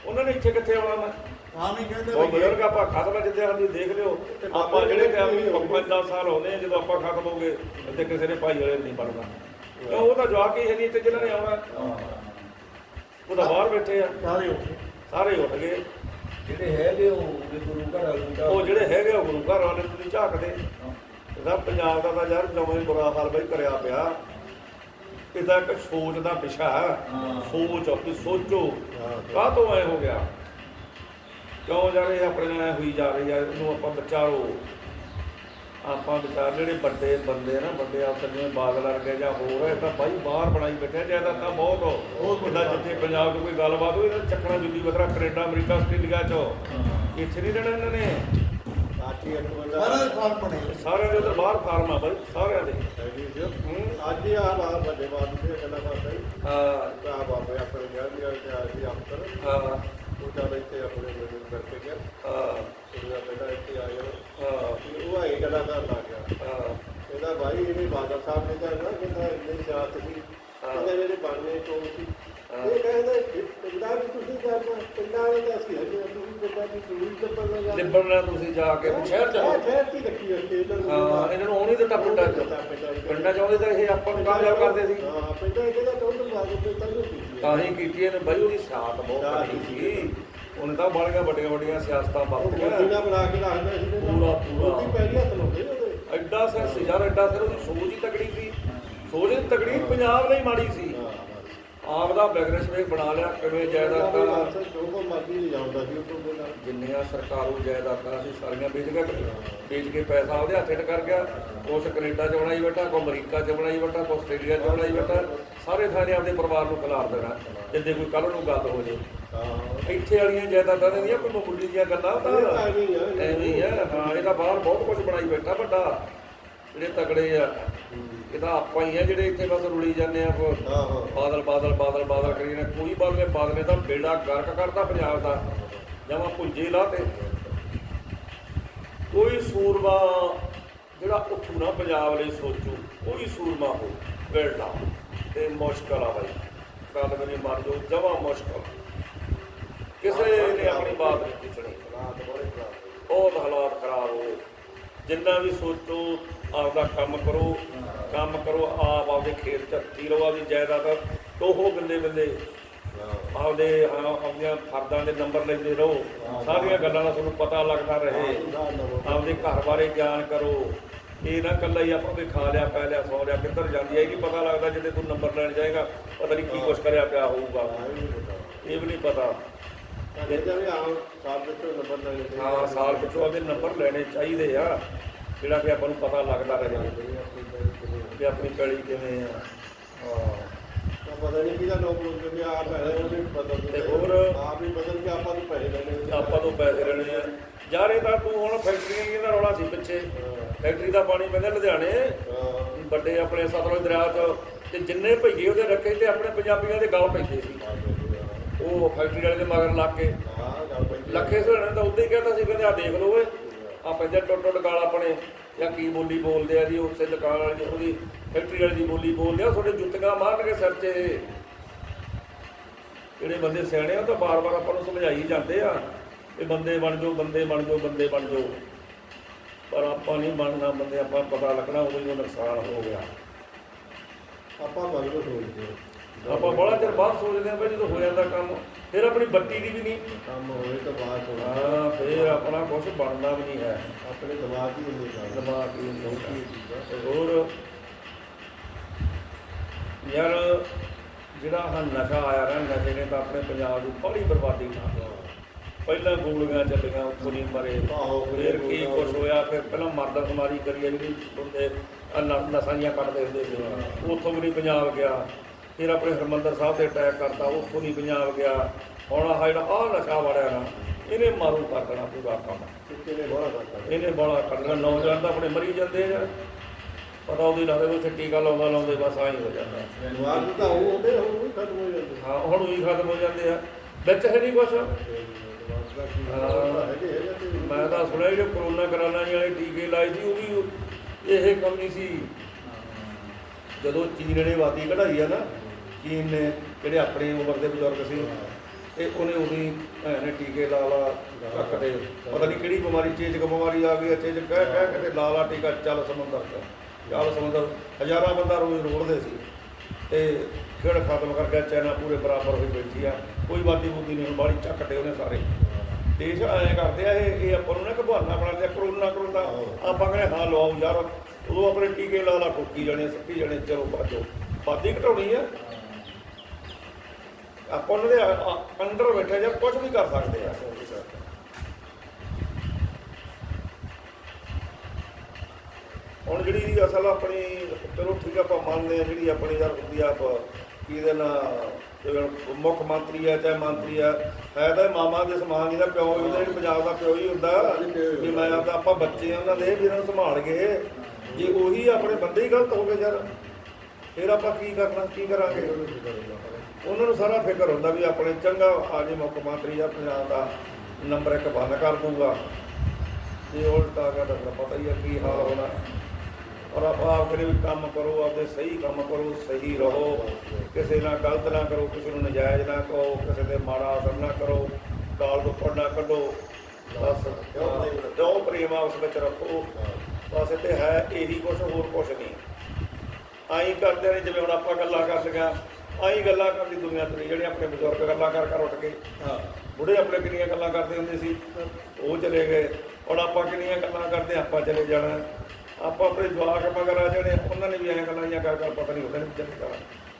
ਉਹਨਾਂ ਨੇ ਇੱਥੇ ਕਿੱਥੇ ਆਉਣਾ ਮੈਂ? ਹਾਂ ਨਹੀਂ ਕਹਿੰਦੇ ਉਹ ਵੀ ਬਜ਼ੁਰਗ ਆਪਾਂ ਖਤਮ ਜਿੱਦੇ ਹਾਲੀ ਦੇਖ ਲਿਓ ਆਪਾਂ ਜਿਹੜੇ ਟਾਈਮ 5 ਸਾਲ ਹੋਣੇ ਆ ਜਦੋਂ ਆਪਾਂ ਖਤਮ ਹੋ ਗਏ ਤੇ ਕਿਸੇ ਨੇ ਭਾਈ ਵਾਲੇ ਨਹੀਂ ਬਣਨਾ ਕਿਉਂ ਉਹ ਤਾਂ ਜਵਾਕ ਹੀ ਹੈ ਨਹੀਂ ਇੱਥੇ ਜਿਹਨਾਂ ਨੇ ਆਉਣਾ। ਉਹ ਤਾਂ ਬਾਹਰ ਬੈਠੇ ਆ। ਸਾਰੇ ਉੱਠੇ ਸਾਰੇ ਉੱਠ ਗਏ। ਜਿਹੜੇ ਹੈਗੇ ਉਹ ਵੀ ਗੁਰੂ ਘਰ ਵਾਲੇ ਤਾਂ ਉਹ ਜਿਹੜੇ ਹੈਗੇ ਆ ਗੁਰੂ ਘਰ ਵਾਲੇ ਤੁਸੀਂ ਝਾਕਦੇ। ਇਹਦਾ ਪੰਜਾਬ ਦਾ ਤਾਂ ਯਾਰ ਜਮਾਂ ਹੀ ਬੁਰਾ ਹਾਲ ਬਈ ਕਰਿਆ ਪਿਆ। ਇਹਦਾ ਇੱਕ ਸੋਚ ਦਾ ਵਿਸ਼ਾ। ਸੋਚ ਵੀ ਸੋਚੋ। ਕਾਹ ਤੋਂ ਐ ਹੋ ਗਿਆ? ਕਿਉਂ ਜਾ ਰਹੇ ਆਪਣੇ ਨਾਲ ਹੋਈ ਜਾ ਰਹੀ ਆ ਇਹਨੂੰ ਆਪਾਂ ਬਚਾਓ ਆਪਾਂ ਵਿਚਾਰ ਜਿਹੜੇ ਵੱਡੇ ਬੰਦੇ ਨਾ ਵੱਡੇ ਅਫਸਰ ਜਿਵੇਂ ਬਾਦਲ ਵਰਗੇ ਜਾਂ ਹੋਰ ਹੈ ਤਾਂ ਬਾਈ ਬਾਹਰ ਬਣਾਈ ਬੈਠੇ ਜ਼ਿਆਦਾ ਤਾਂ ਬਹੁਤ ਬਹੁਤ ਵੱਡਾ ਜਿੱਥੇ ਪੰਜਾਬ 'ਚ ਕੋਈ ਗੱਲਬਾਤ ਹੋਈ ਤਾਂ ਚੱਕਣਾ ਜੁੱਲੀ ਵਖਰਾ ਕੈਨੇਡਾ ਅਮਰੀਕਾ ਆਸਟ੍ਰੇਲੀਆ 'ਚ। ਇੱਥੇ ਨਹੀਂ ਰਹਿਣਾ ਇਹਨਾਂ ਨੇ। ਆਠੀ ਇੱਕ ਸਾਰਾ ਬੰਦਾ ਫਾਰਮ ਬਣੇ ਸਾਰਿਆਂ ਦੇ ਉਧਰ ਬਾਹਰ ਫਾਰਮ ਆ ਬਾਈ ਸਾਰਿਆਂ ਦੇ। ਅੱਜ ਹੀ ਆ ਬਾਹਰ ਵੱਡੇ ਬਾਤ ਤੇ ਗੱਲਾਂ ਕਰਦਾ ਹੀ ਹਾਂ। ਤਾਂ ਬਾਬੇ ਆਪਣੇ ਗਿਆ ਵੀ ਤੇ ਆ ਅਫਸਰ। ਹਾਂ। ਉਹ ਚੱਲ ਇੱਥੇ ਆਪਣੇ ਕਰਨ ਲੱਗ ਗਿਆ। ਹਾਂ ਕਹਿੰਦਾ ਭਾਈ ਇਹਨੇ ਬਾਦਲ ਸਾਹਿਬ ਨੇ ਕਹਿਣਾ ਕਹਿੰਦਾ ਇੰਨੇ ਸਿਆਸਤ ਸੀ ਕਹਿੰਦਾ ਜਿਹੜੇ ਬਣਨੇ ਤੋਂ ਸੀ? ਇਹ ਕਹਿੰਦਾ ਪਿੰਡਾਂ ਵਿੱਚ ਤੁਸੀਂ ਕਰਨਾ ਪਿੰਡਾਂ ਵਾਲੇ ਤਾਂ ਅਸੀਂ ਹੈਗੇ ਹਾਂ, ਤੁਸੀਂ ਪਿੰਡਾਂ ਦੀ ਜ਼ਰੂਰ ਚੱਪਲ ਲਗਾ ਲਿਬੜਨਾ ਤੁਸੀਂ ਜਾ ਕੇ ਸ਼ਹਿਰ ਚ ਹਾਂ ਸ਼ਹਿਰ ਚ ਰੱਖੀ ਨੂੰ ਹਾਂ ਇਹਨਾਂ ਨੂੰ ਆਉਣ ਦਿੱਤਾ ਪਿੰਡਾਂ ਚ। ਪਿੰਡਾਂ ਚ। ਆਉਂਦੇ ਤਾਂ ਇਹ ਆਪਾਂ ਨੂੰ ਕਾਮਯਾਬ ਕਰਦੇ ਸੀ। ਹਾਂ ਪਿੰਡਾਂ ਕਹਿੰਦਾ ਚੌਧਰ ਲਾ ਕੇ ਤਾਂ ਨੂੰ ਕੀਤੀ ਤਾਂ ਹੀ ਕੀਤੀ ਇਹਨੇ ਬਾਈ ਉਹਦੀ ਸਿਆਸਤ ਬਹੁਤ ਕਰੀ ਸੀ। ਉਹਨੇ ਤਾਂ ਬੜੀਆਂ ਵੱਡੀਆਂ ਵੱਡੀਆਂ ਸਿਆਸਤਾਂ ਵਰਤੀਆਂ ਮੋਦੀ ਬਣਾ ਕੇ ਰੱਖਦਾ ਸੀ ਪੂਰਾ, ਪੂਰਾ। ਮੋਦੀ ਪੈਰੀ ਹੱਥ ਲਾਉਂਦੇ ਉਹਦੇ। ਐਡਾ ਸਿਰ ਸੀ ਯਾਰ ਐਡਾ ਸਿਰ ਉਹਦੀ ਸੋਚ ਹੀ ਤਕੜੀ ਸੀ। ਸੋਚ ਹੀ ਤਕੜੀ ਪੰਜਾਬ ਲਈ ਮਾੜੀ ਸੀ। ਆਪ ਦਾ ਬੈਗਰੇਜ ਵੇਗ ਬਣਾ ਲਿਆ ਕਿਵੇਂ ਜਾਇਦਾਦਾਂ ਜੋ ਕੋ ਮਰਜ਼ੀ ਲੈ ਜਾਂਦਾ ਸੀ ਉਹ ਤੋਂ ਬਿਨਾਂ ਜਿੰਨੀਆਂ ਸਰਕਾਰੂ ਜਾਇਦਾਦਾਂ ਸੀ ਸਾਰੀਆਂ ਵੇਚ ਗਿਆ ਵੇਚ ਕੇ ਪੈਸਾ ਉਹਦੇ ਹੱਥ 'ਚ ਕਰ ਗਿਆ। ਕੁਛ ਕੈਨੇਡਾ 'ਚ ਬਣਾਈ ਬੈਠਾ ਕੋ ਅਮਰੀਕਾ 'ਚ ਬਣਾਈ ਬੈਠਾ ਕੋ ਆਸਟ੍ਰੇਲੀਆ 'ਚ ਬਣਾਈ ਬੈਠਾ। ਸਾਰੇ ਥਾਂ ਨੇ ਆਪਦੇ ਪਰਿਵਾਰ ਨੂੰ ਖਿਲਾਰ ਦੇਣਾ ਜਿੱਦੇ ਕੋਈ ਕੱਲ ਨੂੰ ਗੱਲ ਹੋ ਜੇ। ਇੱਥੇ ਵਾਲੀਆਂ ਜਾਇਦਾਦਾਂ ਦੇ ਨਹੀਂ ਕੋਈ ਮਾਮੂਲੀ ਦੀਆਂ ਗੱਲਾਂ ਤਾਂ ਐਵੇਂ ਹੀ ਆ। ਹੀ ਆ। ਹਾਂ ਇਹ ਤਾਂ ਬਾਹਰ ਬਹੁਤ ਕੁਝ ਬਣਾਈ ਬੈਠਾ ਵੱਡਾ। ਜਿਹੜੇ ਤਗੜੇ ਆ ਇਹ ਤਾਂ ਆਪਾਂ ਹੀ ਆ ਜਿਹੜੇ ਇੱਥੇ ਬਸ ਰੁਲੀ ਜਾਂਦੇ ਆ ਬਾਦਲ ਬਾਦਲ ਬਾਦਲ ਬਾਦਲ ਕਰੀ ਨੇ ਕੋਈ ਬਾਦਲ ਬਾਦਲ ਤਾਂ ਬੇੜਾ ਗਰਕ ਕਰਦਾ ਪੰਜਾਬ ਦਾ। ਜਮਾ ਪੁੰਜੇ ਲਾ ਤੇ ਕੋਈ ਸੂਰਮਾ ਜਿਹੜਾ ਉੱਠੂ ਨਾ ਪੰਜਾਬ ਲਈ ਸੋਚੂ ਕੋਈ ਸੂਰਮਾ ਹੋ ਬੇੜਾ ਤੇ ਮੁਸ਼ਕਲ ਆ ਬਾਈ। ਗੱਲ ਮੇਰੀ ਮੰਨ ਜੋ ਜਮਾ ਮੁਸ਼ਕਲ। ਕਿਸੇ ਨੇ ਆਪਣੀ ਬਾਤ ਨਹੀਂ ਪੁੱਛਣੀ। ਬਹੁਤ ਹਾਲਾਤ ਖਰਾਬ ਹੋ। ਜਿੰਨਾ ਵੀ ਸੋਚੋ ਆਪਦਾ ਕੰਮ ਕਰੋ ਕੰਮ ਕਰੋ ਆਪ ਆਪਦੇ ਖੇਤ ਚ ਹੱਥੀ ਰਹੋ ਆਪਦੀ ਜਾਇਦਾਦ ਟੋਹੋ ਬਿੰਦੇ ਬਿੰਦੇ ਆਪਦੇ ਆਪਣੀਆਂ ਫਰਦਾਂ ਦੇ ਨੰਬਰ ਲੈਂਦੇ ਰਹੋ। ਸਾਰੀਆਂ ਗੱਲਾਂ ਦਾ ਤੁਹਾਨੂੰ ਪਤਾ ਲੱਗਦਾ ਰਹੇ। ਆਪਦੇ ਘਰ ਬਾਰੇ ਗਿਆਨ ਕਰੋ। ਇਹ ਨਾ ਕੱਲਾ ਹੀ ਆਪਾਂ ਵੀ ਖਾ ਲਿਆ ਪੈ ਲਿਆ ਸੌ ਲਿਆ ਕਿੱਧਰ ਜਾਂਦੀ ਹੈ? ਇਹ ਨਹੀਂ ਪਤਾ ਲੱਗਦਾ ਜਦੋਂ ਤੂੰ ਨੰਬਰ ਲੈਣ ਜਾਏਗਾ ਪਤਾ ਨਹੀਂ ਕੀ ਕੁਛ ਕਰਿਆ ਪਿਆ ਹੋਊਗਾ। ਇਹ ਵੀ ਨਹੀਂ ਪਤਾ। ਕਹਿੰਦਾ ਵੀ ਆਹ ਸਾਲ ਵਿੱਚੋਂ ਨੰਬਰ ਲੈ ਲੈਂਦੇ ਹਾਂ ਸਾਲ ਪਿਛੋਂ ਆਪਦੇ ਨੰਬਰ ਲੈਣੇ ਚਾਹੀਦੇ ਆ। ਜਿਹੜਾ ਕਿ ਆਪਾਂ ਨੂੰ ਪਤਾ ਲੱਗਦਾ ਰਹੇ ਕਿ ਆਪਣੀ ਪੈਲੀ ਕਿਵੇਂ ਆ। ਹਾਂ। ਤਾਂ ਪਤਾ ਨਹੀਂ ਕਿਹਦਾ ਲੋਕ ਲੋਕ ਵੀ ਆਪ ਹੈ ਉਹ ਵੀ ਬਦਲ ਤੇ ਹੋਰ? ਆਪ ਹੀ ਬਦਲ ਕੇ ਆਪਾਂ ਨੂੰ ਪੈਸੇ ਲੈਣੇ ਆਪਾਂ ਤੋਂ ਪੈਸੇ ਲੈਣੇ ਆ। ਯਾਰ ਇਹ ਤਾਂ ਤੂੰ ਹੁਣ ਫੈਕਟਰੀਆਂ ਦਾ ਰੌਲਾ ਸੀ ਪਿੱਛੇ। ਫੈਕਟਰੀ ਦਾ ਪਾਣੀ ਪੈਂਦਾ ਲੁਧਿਆਣੇ। ਵੱਡੇ ਆਪਣੇ ਸਤਲੁਜ ਦਰਿਆ 'ਚ ਤੇ ਜਿੰਨੇ ਭਈਏ ਉਹਦੇ ਰੱਖੇ ਤੇ ਆਪਣੇ ਪੰਜਾਬੀਆਂ ਦੇ ਗਲ ਪੈਂਦੇ ਸੀ। ਉਹ ਫੈਕਟਰੀ ਵਾਲੇ ਦੇ ਮਗਰ ਲੱਗ ਕੇ। ਲੱਖੇ ਸਹਣੇ ਤਾਂ ਉਦੋਂ ਹੀ ਕਹਿੰਦਾ ਸੀ ਕਹਿੰਦੇ ਆ ਦੇਖ ਲਓ ਓਏ। ਆ ਪੈਂਦੇ ਟੁੱਟ ਟੁੱਟ ਗਾਲ ਆਪਣੇ, ਜਾਂ ਕੀ ਬੋਲੀ ਬੋਲਦੇ ਆ ਜੀ, ਉਸੇ ਦੁਕਾਨ ਵਾਲੀ, ਉਹਦੀ ਫੈਕਟਰੀ ਵਾਲੀ ਦੀ ਬੋਲੀ ਬੋਲਦੇ ਆ, ਤੁਹਾਡੇ ਜੁੱਤੀਆਂ ਮਾਰਨਗੇ ਸਿਰ 'ਚ ਜਿਹੜੇ ਬੰਦੇ ਸਿਆਣੇ ਆ ਤਾਂ ਬਾਰ-ਬਾਰ ਆਪਾਂ ਨੂੰ ਸਮਝਾਈ ਜਾਂਦੇ ਆ ਇਹ ਬੰਦੇ ਬਣ ਜਾਓ, ਬੰਦੇ ਬਣ ਜਾਓ, ਬੰਦੇ ਬਣ ਜਾਓ। ਪਰ ਆਪਾਂ ਨਹੀਂ ਬਣਨਾ, ਬੰਦੇ ਆਪਾਂ ਪਤਾ ਲੱਗਣਾ, ਉਦੋਂ ਹੀ ਨੁਕਸਾਨ ਹੋ ਗਿਆ। ਆਪਾਂ ਮਨ ਨੂੰ ਸੋਚਦੇ ਆਪਾਂ ਬੜਾ ਚਿਰ ਬਾਅਦ ਸੋਚਦੇ ਆ ਵੀ ਜਦੋਂ ਹੋ ਜਾਂਦਾ ਕੰਮ ਫਿਰ ਆਪਣੀ ਬੱਤੀ ਦੀ ਵੀ ਨਹੀਂ। ਕੰਮ ਹੋਏ ਤਾਂ ਬਾਅਦ ਸੋਚਦੇ ਹਾਂ ਫਿਰ ਆਪਣਾ ਕੁਝ ਬਣਦਾ ਵੀ ਨਹੀਂ ਹੈ। ਆਪਣੇ ਦਿਮਾਗ ਹੀ ਨਹੀਂ ਕੰਮ ਦਿਮਾਗ ਹੀ ਨਹੀਂ ਹੋਰ ਯਾਰ ਜਿਹੜਾ ਆਹ ਨਸ਼ਾ ਆਇਆ ਨਾ ਨਸ਼ੇ ਨੇ ਤਾਂ ਆਪਣੇ ਪੰਜਾਬ ਦੀ ਬੜੀ ਬਰਬਾਦੀ ਕਰ ਪਹਿਲਾਂ ਗੋਲੀਆਂ ਚੱਲੀਆਂ ਉੱਥੋਂ ਨਹੀਂ ਮਰੇ। ਆਹੋ, ਫਿਰ ਕੀ ਕੁਛ ਹੋਇਆ? ਫਿਰ ਪਹਿਲਾਂ ਮਰਦਾ ਬਿਮਾਰੀ ਕਰੀ ਜਿਹੜੀ ਬੰਦੇ ਨ- ਨਸਾਂ ਜਿਹੀਆਂ ਕੱਢਦੇ ਹੁੰਦੇ ਸੀ। ਉੱਥੋਂ ਵੀ ਨਹੀਂ ਪੰਜਾਬ ਗਿਆ। ਫਿਰ ਆਪਣੇ ਹਰਮੰਦਰ ਸਾਹਿਬ ਤੇ ਅਟੈਕ ਕਰਤਾ ਉੱਥੋਂ ਨਹੀਂ ਪੰਜਾਬ ਗਿਆ। ਹੁਣ ਆਹ ਜਿਹੜਾ ਆਹ ਨਸ਼ਾ ਵੜਿਆ ਨਾ ਇਹਨੇ ਮਾਰੂ ਕਰ ਦੇਣਾ ਪੂਰਾ ਕੰਮ। ਨੇ ਕਰਤਾ ਇਹਨੇ ਬੜਾ ਕਰਨਾ ਨੌਜਵਾਨ ਤਾਂ ਆਪਣੇ ਮਰੀ ਜਾਂਦੇ ਆ। ਪਤਾ ਉਹਦੀ ਲੱਗਦਾ ਵੀ ਟੀਕਾ ਲਾਉਂਦਾ ਲਾਉਂਦੇ ਬਸ ਆਹੀ ਹੋ ਜਾਂਦਾ। ਦਿਮਾਗ ਤਾਂ ਉਹ ਹੁੰਦੇ ਉਹ ਵੀ ਖਤਮ ਹੋ ਜਾਂਦੇ। ਹਾਂ ਹੁਣ ਵੀ ਖਤਮ ਹੋ ਜਾਂਦੇ ਆ। ਵਿੱਚ ਹੈ ਨਹੀਂ ਕੁਛ। ਦਾ ਮੈਂ ਤਾਂ ਸੁਣਿਆ ਜਿਹੜੇ ਕਰੋਨਾ ਕਰਾਨਾ ਵਾਲੇ ਟੀਕੇ ਲਾਏ ਸੀ ਉਹ ਵੀ ਇਹ ਕਮੀ ਸੀ। ਜਦੋਂ ਚੀਨ ਨੇ ਵਾਦੀ ਕਢਾਈ ਆ ਨਾ ਚੀਨ ਨੇ ਜਿਹੜੇ ਆਪਣੇ ਉਮਰ ਦੇ ਬਜ਼ੁਰਗ ਸੀ ਤੇ ਉਹਨੇ ਉਹਦੀ ਭੈਣ ਨੇ ਟੀਕੇ ਲਾ ਲਾ ਚੱਕਦੇ ਪਤਾ ਨਹੀਂ ਕਿਹੜੀ ਬਿਮਾਰੀ, ਚੇਚਕ ਬਿਮਾਰੀ ਆ ਗਈ ਚੇਚਕ ਕਹਿ ਕਹਿ ਕੇ ਲਾ ਲਾ ਟੀਕਾ, ਚੱਲ ਸਮੁੰਦਰ ਚ। ਚੱਲ ਸਮੁੰਦਰ, ਹਜ਼ਾਰਾਂ ਬੰਦਾ ਰੋਜ਼ ਰੋੜਦੇ ਸੀ। ਤੇ ਖੇਡ ਖਤਮ ਕਰ ਗਿਆ ਚਾਈਨਾ ਪੂਰੇ ਬਰਾਬਰ ਹੋਈ ਬੈਠੀ ਆ। ਕੋਈ ਵਾਦੀ ਬੂਦੀ ਨਹੀਂ, ਹੁਣ ਬਾੜੀ ਚੱਕਦੇ ਉਹਨੇ ਸਾਰੇ। ਦੇਸ਼ ਐਂ ਕਰਦੇ ਆ, ਇਹ ਇਹ ਆਪਾਂ ਨੂੰ ਨਾ ਕਿ ਬਹਾਨਾ ਬਣਾਉਂਦੇ ਆ ਕਰੋਨਾ ਕਰੋਨਾ। ਆਪਾਂ ਕਹਿੰਦੇ, ਹਾਂ ਲਵਾਓ ਯਾਰ, ਉਦੋਂ ਆਪਣੇ ਟੀਕੇ ਲਾ ਲਾ, ਠੋਕੀ ਜਾਣੇ, ਸੱਕੀ ਜਾਣੇ, ਚਲੋ ਬਾਜੋ ਬਾਦੀ ਘਟਾਉਣੀ ਆ। ਆਪਾਂ ਉਹਨਾਂ ਦੇ ਅੰਡਰ ਬੈਠੇ ਜਾਂ ਕੁਝ ਵੀ ਕਰ ਸਕਦੇ ਆ। ਹੁਣ ਜਿਹੜੀ ਅਸਲ ਆਪਣੀ, ਚਲੋ ਠੀਕ ਆਪਾਂ ਮੰਨਦੇ ਆ ਜਿਹੜੀ ਆਪਣੀ ਯਾਰ ਹੁੰਦੀ ਆ ਕੀ ਦੇ ਨਾਲ, ਜਿਵੇਂ ਮੁੱਖ ਮੰਤਰੀ ਆ, ਚਾਹੇ ਮੰਤਰੀ ਆ, ਹੈ ਤਾਂ ਇਹ ਮਾਮਾ ਦੇ ਸਮਾਨ ਹੀ ਦਾ ਪਿਓ ਹੀ ਹੁੰਦਾ ਪੰਜਾਬ ਦਾ ਪਿਓ ਹੀ ਹੁੰਦਾ, ਵੀ ਮੈਂ ਆਪਦਾ, ਆਪਾਂ ਬੱਚੇ ਆ, ਉਹਨਾਂ ਦੇ ਵੀ ਇਹਨਾਂ ਨੂੰ ਸੰਭਾਲ ਗਏ ਜੇ ਉਹੀ ਆਪਣੇ ਬੰਦੇ ਹੀ ਗਲਤ ਹੋ ਗਏ ਯਾਰ, ਫਿਰ ਆਪਾਂ ਕੀ ਕਰਨਾ, ਕੀ ਕਰਾਂਗੇ? ਉਹਨਾਂ ਨੂੰ ਸਾਰਾ ਫਿਕਰ ਹੁੰਦਾ ਵੀ ਆਪਣੇ ਚੰਗਾ ਆ ਜੇ ਮੁੱਖ ਮੰਤਰੀ ਆ, ਪੰਜਾਬ ਦਾ ਨੰਬਰ ਇੱਕ ਬੰਦ ਕਰ ਦੂੰਗਾ ਜੇ ਉਲਟਾ ਗਿਆ ਪਤਾ ਹੀ ਆ ਕੀ ਹਾਲ ਹੋਣਾ। ਔਰ ਆਪਾਂ ਆਪਣੇ ਵੀ ਕੰਮ ਕਰੋ, ਆਪਦੇ ਸਹੀ ਕੰਮ ਕਰੋ, ਸਹੀ ਰਹੋ। ਕਿਸੇ ਨਾਲ ਗਲਤ ਨਾ ਕਰੋ, ਕਿਸੇ ਨੂੰ ਨਜਾਇਜ਼ ਨਾ ਕਹੋ, ਕਿਸੇ ਦੇ ਮਾੜਾ ਅਸਰ ਨਾ ਕਰੋ ਗਾਲ ਤੋਂ ਨਾ ਕੱਢੋ। ਬਸ ਦੋ ਪ੍ਰੇਮ ਆਪਸ ਵਿੱਚ ਰੱਖੋ। ਬਸ ਤੇ ਹੈ ਇਹੀ ਕੁਝ ਹੋਰ ਕੁਝ ਨਹੀਂ। ਆਈ ਕਰਦੇ ਨੇ ਜਿਵੇਂ ਹੁਣ ਆਪਾਂ ਗੱਲਾਂ ਕਰ ਲਈਆਂ। ਆਈ ਗੱਲਾਂ ਕਰਦੀ ਦੁਨੀਆ ਤੇ ਜਿਹੜੇ ਆਪਣੇ ਬਜ਼ੁਰਗ ਗੱਲਾਂ ਕਰ ਕਰ ਉੱਠ ਕੇ। ਹਾਂ। ਬੁੜੇ ਆਪਣੇ ਕਿੰਨੀਆਂ ਗੱਲਾਂ ਕਰਦੇ ਹੁੰਦੇ ਸੀ? ਉਹ ਚਲੇ ਗਏ। ਹੁਣ ਆਪਾਂ ਕਿੰਨੀਆਂ ਗੱਲਾਂ ਕਰਦੇ ਆਪਾਂ ਚਲੇ ਜਾਣਾ। ਆਪਾਂ ਆਪਣੇ ਜਵਾਕ ਮਗਰ ਆ ਜਾਣੇ ਉਹਨਾਂ ਨੇ ਵੀ ਐਂ ਗੱਲਾਂ ਜਿਹੀਆਂ ਕਰ ਕਰ ਪਤਾ ਨਹੀਂ ਉਹਦੇ ਨੇ ਚੱਲ ਜਾਣਾ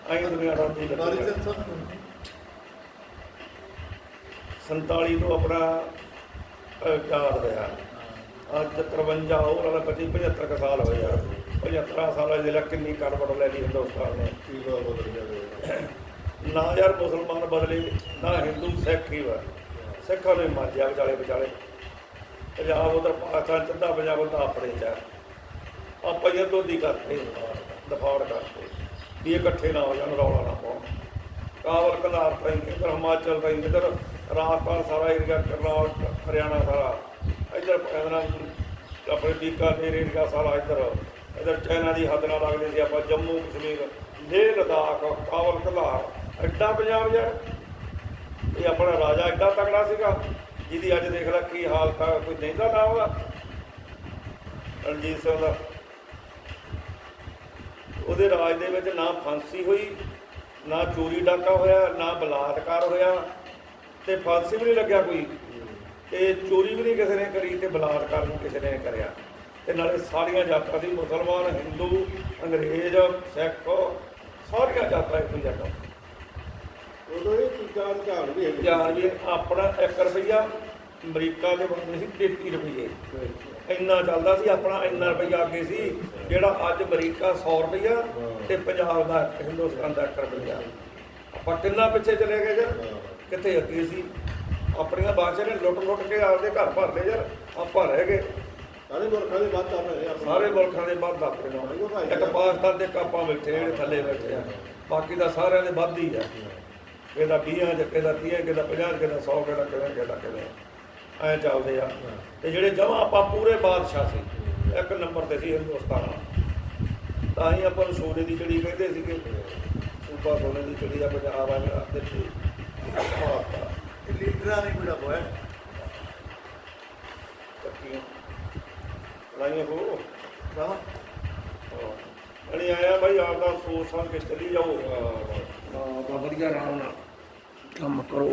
ਆਈ ਦੁਨੀਆ ਦਾ ਨਾਰੀ ਲੱਗੀ ਤੇ ਸਭ 47 ਤੋਂ ਆਪਣਾ ਯਾਦ ਹੋਇਆ ਅੱਜ 53 ਉਹ ਵਾਲਾ 25 75 ਕੁ ਸਾਲ ਯਾਰ। 75 ਸਾਲਾਂ ਦੇ ਲੱਕ ਕਿੰਨੀ ਕਰਵਟ ਲੈ ਲਈ ਹਿੰਦੁਸਤਾਨ ਨੇ। ਕੀ ਬਾਤ ਬਦਲ ਜਾਵੇ ਨਾ ਯਾਰ ਮੁਸਲਮਾਨ ਬਦਲੇ ਨਾ ਹਿੰਦੂ ਸਿੱਖ ਹੀ ਵਾ ਸਿੱਖਾਂ ਨੇ ਮਾਰਿਆ ਵਿਚਾਲੇ ਵਿਚਾਲੇ। ਪੰਜਾਬ ਉਧਰ ਪਾਕਿਸਤਾਨ ਚੰਦਾ ਪੰਜਾਬ ਤਾਂ ਆਪਣੇ ਚ ਆਪਾਂ ਇਹ ਦੋਦੀ ਕਰਤੇ ਦਫਾੜ ਕਰਤੇ ਵੀ ਇਕੱਠੇ ਨਾ ਹੋ ਜਾਣ ਰੌਲਾ ਨਾ ਪਾਉਣ। ਕਾਬਲ ਕਨਾਰ ਤਾਈਂ ਇੱਧਰ ਹਿਮਾਚਲ ਤਾਈਂ ਇੱਧਰ ਰਾਜਸਥਾਨ ਸਾਰਾ ਏਰੀਆ ਕਰਨਾਲ ਹਰਿਆਣਾ ਸਾਰਾ। ਇੱਧਰ ਪੈਦਨਾ ਆਪਣੇ ਬੀਕਾਨੇਰ ਏਰੀਆ ਸਾਰਾ ਇੱਧਰ। ਇੱਧਰ ਚਾਈਨਾ ਦੀ ਹੱਦ ਨਾਲ ਲੱਗਦੇ ਸੀ ਆਪਾਂ ਜੰਮੂ, ਕਸ਼ਮੀਰ, ਲੇਹ ਲਦਾਖ, ਕਾਬਲ ਕਨਾਰ ਐਡਾ ਪੰਜਾਬ ਯਾਰ। ਇਹ ਆਪਣਾ ਰਾਜਾ ਐਡਾ ਤਕੜਾ ਸੀਗਾ, ਜਿਹਦੀ ਅੱਜ ਦੇਖ ਲੈ ਕੀ ਹਾਲਤ ਆ ਕੋਈ ਦੇਂਦਾ ਨਾ ਉਹਦਾ ਰਣਜੀਤ ਸਿੰਘ ਦਾ। ਉਹਦੇ ਰਾਜ ਦੇ ਵਿੱਚ ਨਾ ਫਾਂਸੀ ਹੋਈ, ਨਾ ਚੋਰੀ ਡਾਕਾ ਹੋਇਆ, ਨਾ ਬਲਾਤਕਾਰ ਹੋਇਆ, ਤੇ ਫਾਂਸੀ ਵੀ ਨਹੀਂ ਲੱਗਿਆ ਕੋਈ। ਤੇ ਚੋਰੀ ਵੀ ਨਹੀਂ ਕਿਸੇ ਨੇ ਕਰੀ ਤੇ ਬਲਾਤਕਾਰ ਵੀ ਕਿਸੇ ਨੇ ਕਰਿਆ। ਤੇ ਨਾਲੇ ਸਾਰੀਆਂ ਜਾਤਾਂ ਸੀ ਮੁਸਲਮਾਨ ਹਿੰਦੂ ਅੰਗਰੇਜ਼ ਸਿੱਖ ਸਾਰੀਆਂ ਜਾਤਾਂ ਇੱਥੇ ਜਾਂਦਾ ਉਦੋਂ ਇਹ ਚੀਜ਼ਾਂ ਦਾ ਝਾੜ ਵੀ ਹੈ ਜਾਂ ਵੀ ਆਪਣਾ 1 ਰੁਪਈਆ ਅਮਰੀਕਾ ਦੇ ਬੰਦੇ ਸੀ 33 ਰੁਪਏ ਇੰਨਾ ਚੱਲਦਾ ਸੀ ਆਪਣਾ ਇੰਨਾ ਰੁਪਈਆ ਅੱਗੇ ਸੀ ਜਿਹੜਾ ਅੱਜ ਅਮਰੀਕਾ 100 ਰੁਪਈਆ ਤੇ ਪੰਜਾਬ ਦਾ ਹਿੰਦੁਸਤਾਨ ਦਾ 1 ਰੁਪਈਆ। ਆਪਾਂ ਕਿੰਨਾ ਪਿੱਛੇ ਚਲੇ ਗਏ ਯਾਰ? ਕਿੱਥੇ ਅੱਗੇ ਸੀ? ਆਪਣੀਆਂ ਬਾਦਸ਼ਾਹ ਨੇ ਲੁੱਟ ਲੁੱਟ ਕੇ ਆਪਦੇ ਘਰ ਭਰ ਲਏ ਯਾਰ। ਆਪਾਂ ਰਹਿ ਗਏ। ਸਾਰੇ ਮੁਲਕਾਂ ਦੇ ਵੱਧ ਆ ਰਹੇ ਆਪਾਂ ਸਾਰੇ ਮੁਲਕਾਂ ਦੇ ਵੱਧ ਆਪਣੇ ਨਾਲ ਇੱਕ ਪਾਕਿਸਤਾਨ ਦੇ ਕਾਪਾਂ ਬੈਠੇ ਜਿਹੜੇ ਥੱਲੇ ਬੈਠੇ ਆ। ਬਾਕੀ ਦਾ ਸਾਰਿਆਂ ਦੇ ਵੱਧ ਹੀ ਆ। ਇਹਦਾ 20 ਚ ਕਿਹਦਾ 30 ਕਿਹਦਾ 50 ਕਿਹਦਾ 100 ਕਿਹਦਾ ਕਿਹਦਾ ਕਿਹਦਾ ਕਿਹਦਾ। ਐ ਚੱਲਦੇ ਆ। ਤੇ ਜਿਹੜੇ ਜਮਾਂ ਆਪਾਂ ਪੂਰੇ ਬਾਦਸ਼ਾਹ ਸੀ ਇੱਕ ਨੰਬਰ ਤੇ ਸੀ ਹਿੰਦੁਸਤਾਨ। ਤਾਂ ਹੀ ਆਪਾਂ ਨੂੰ ਸੋਨੇ ਦੀ ਚਿੜੀ ਕਹਿੰਦੇ ਸੀਗੇ। ਸੂਬਾ ਸੋਨੇ ਦੀ ਚਿੜੀ ਆ ਪੰਜਾਬ ਆ ਜਿਹੜਾ ਤੇ ਲੀਡਰਾਂ ਨੇ ਕੋਈ ਹੋਇਆ ਚੱਕੀਆਂ ਲੜਾਈਆਂ ਹੋ। ਰਾਮ ਅਣੀ ਆਇਆ ਭਾਈ ਆਪਦਾ ਸੋਚ ਸਮਝ ਕੇ ਚੱਲੀ ਜਾਓ। ਤਾਂ ਵਧੀਆ ਆਰਾਮ ਨਾਲ। ਕੰਮ ਕਰੋ।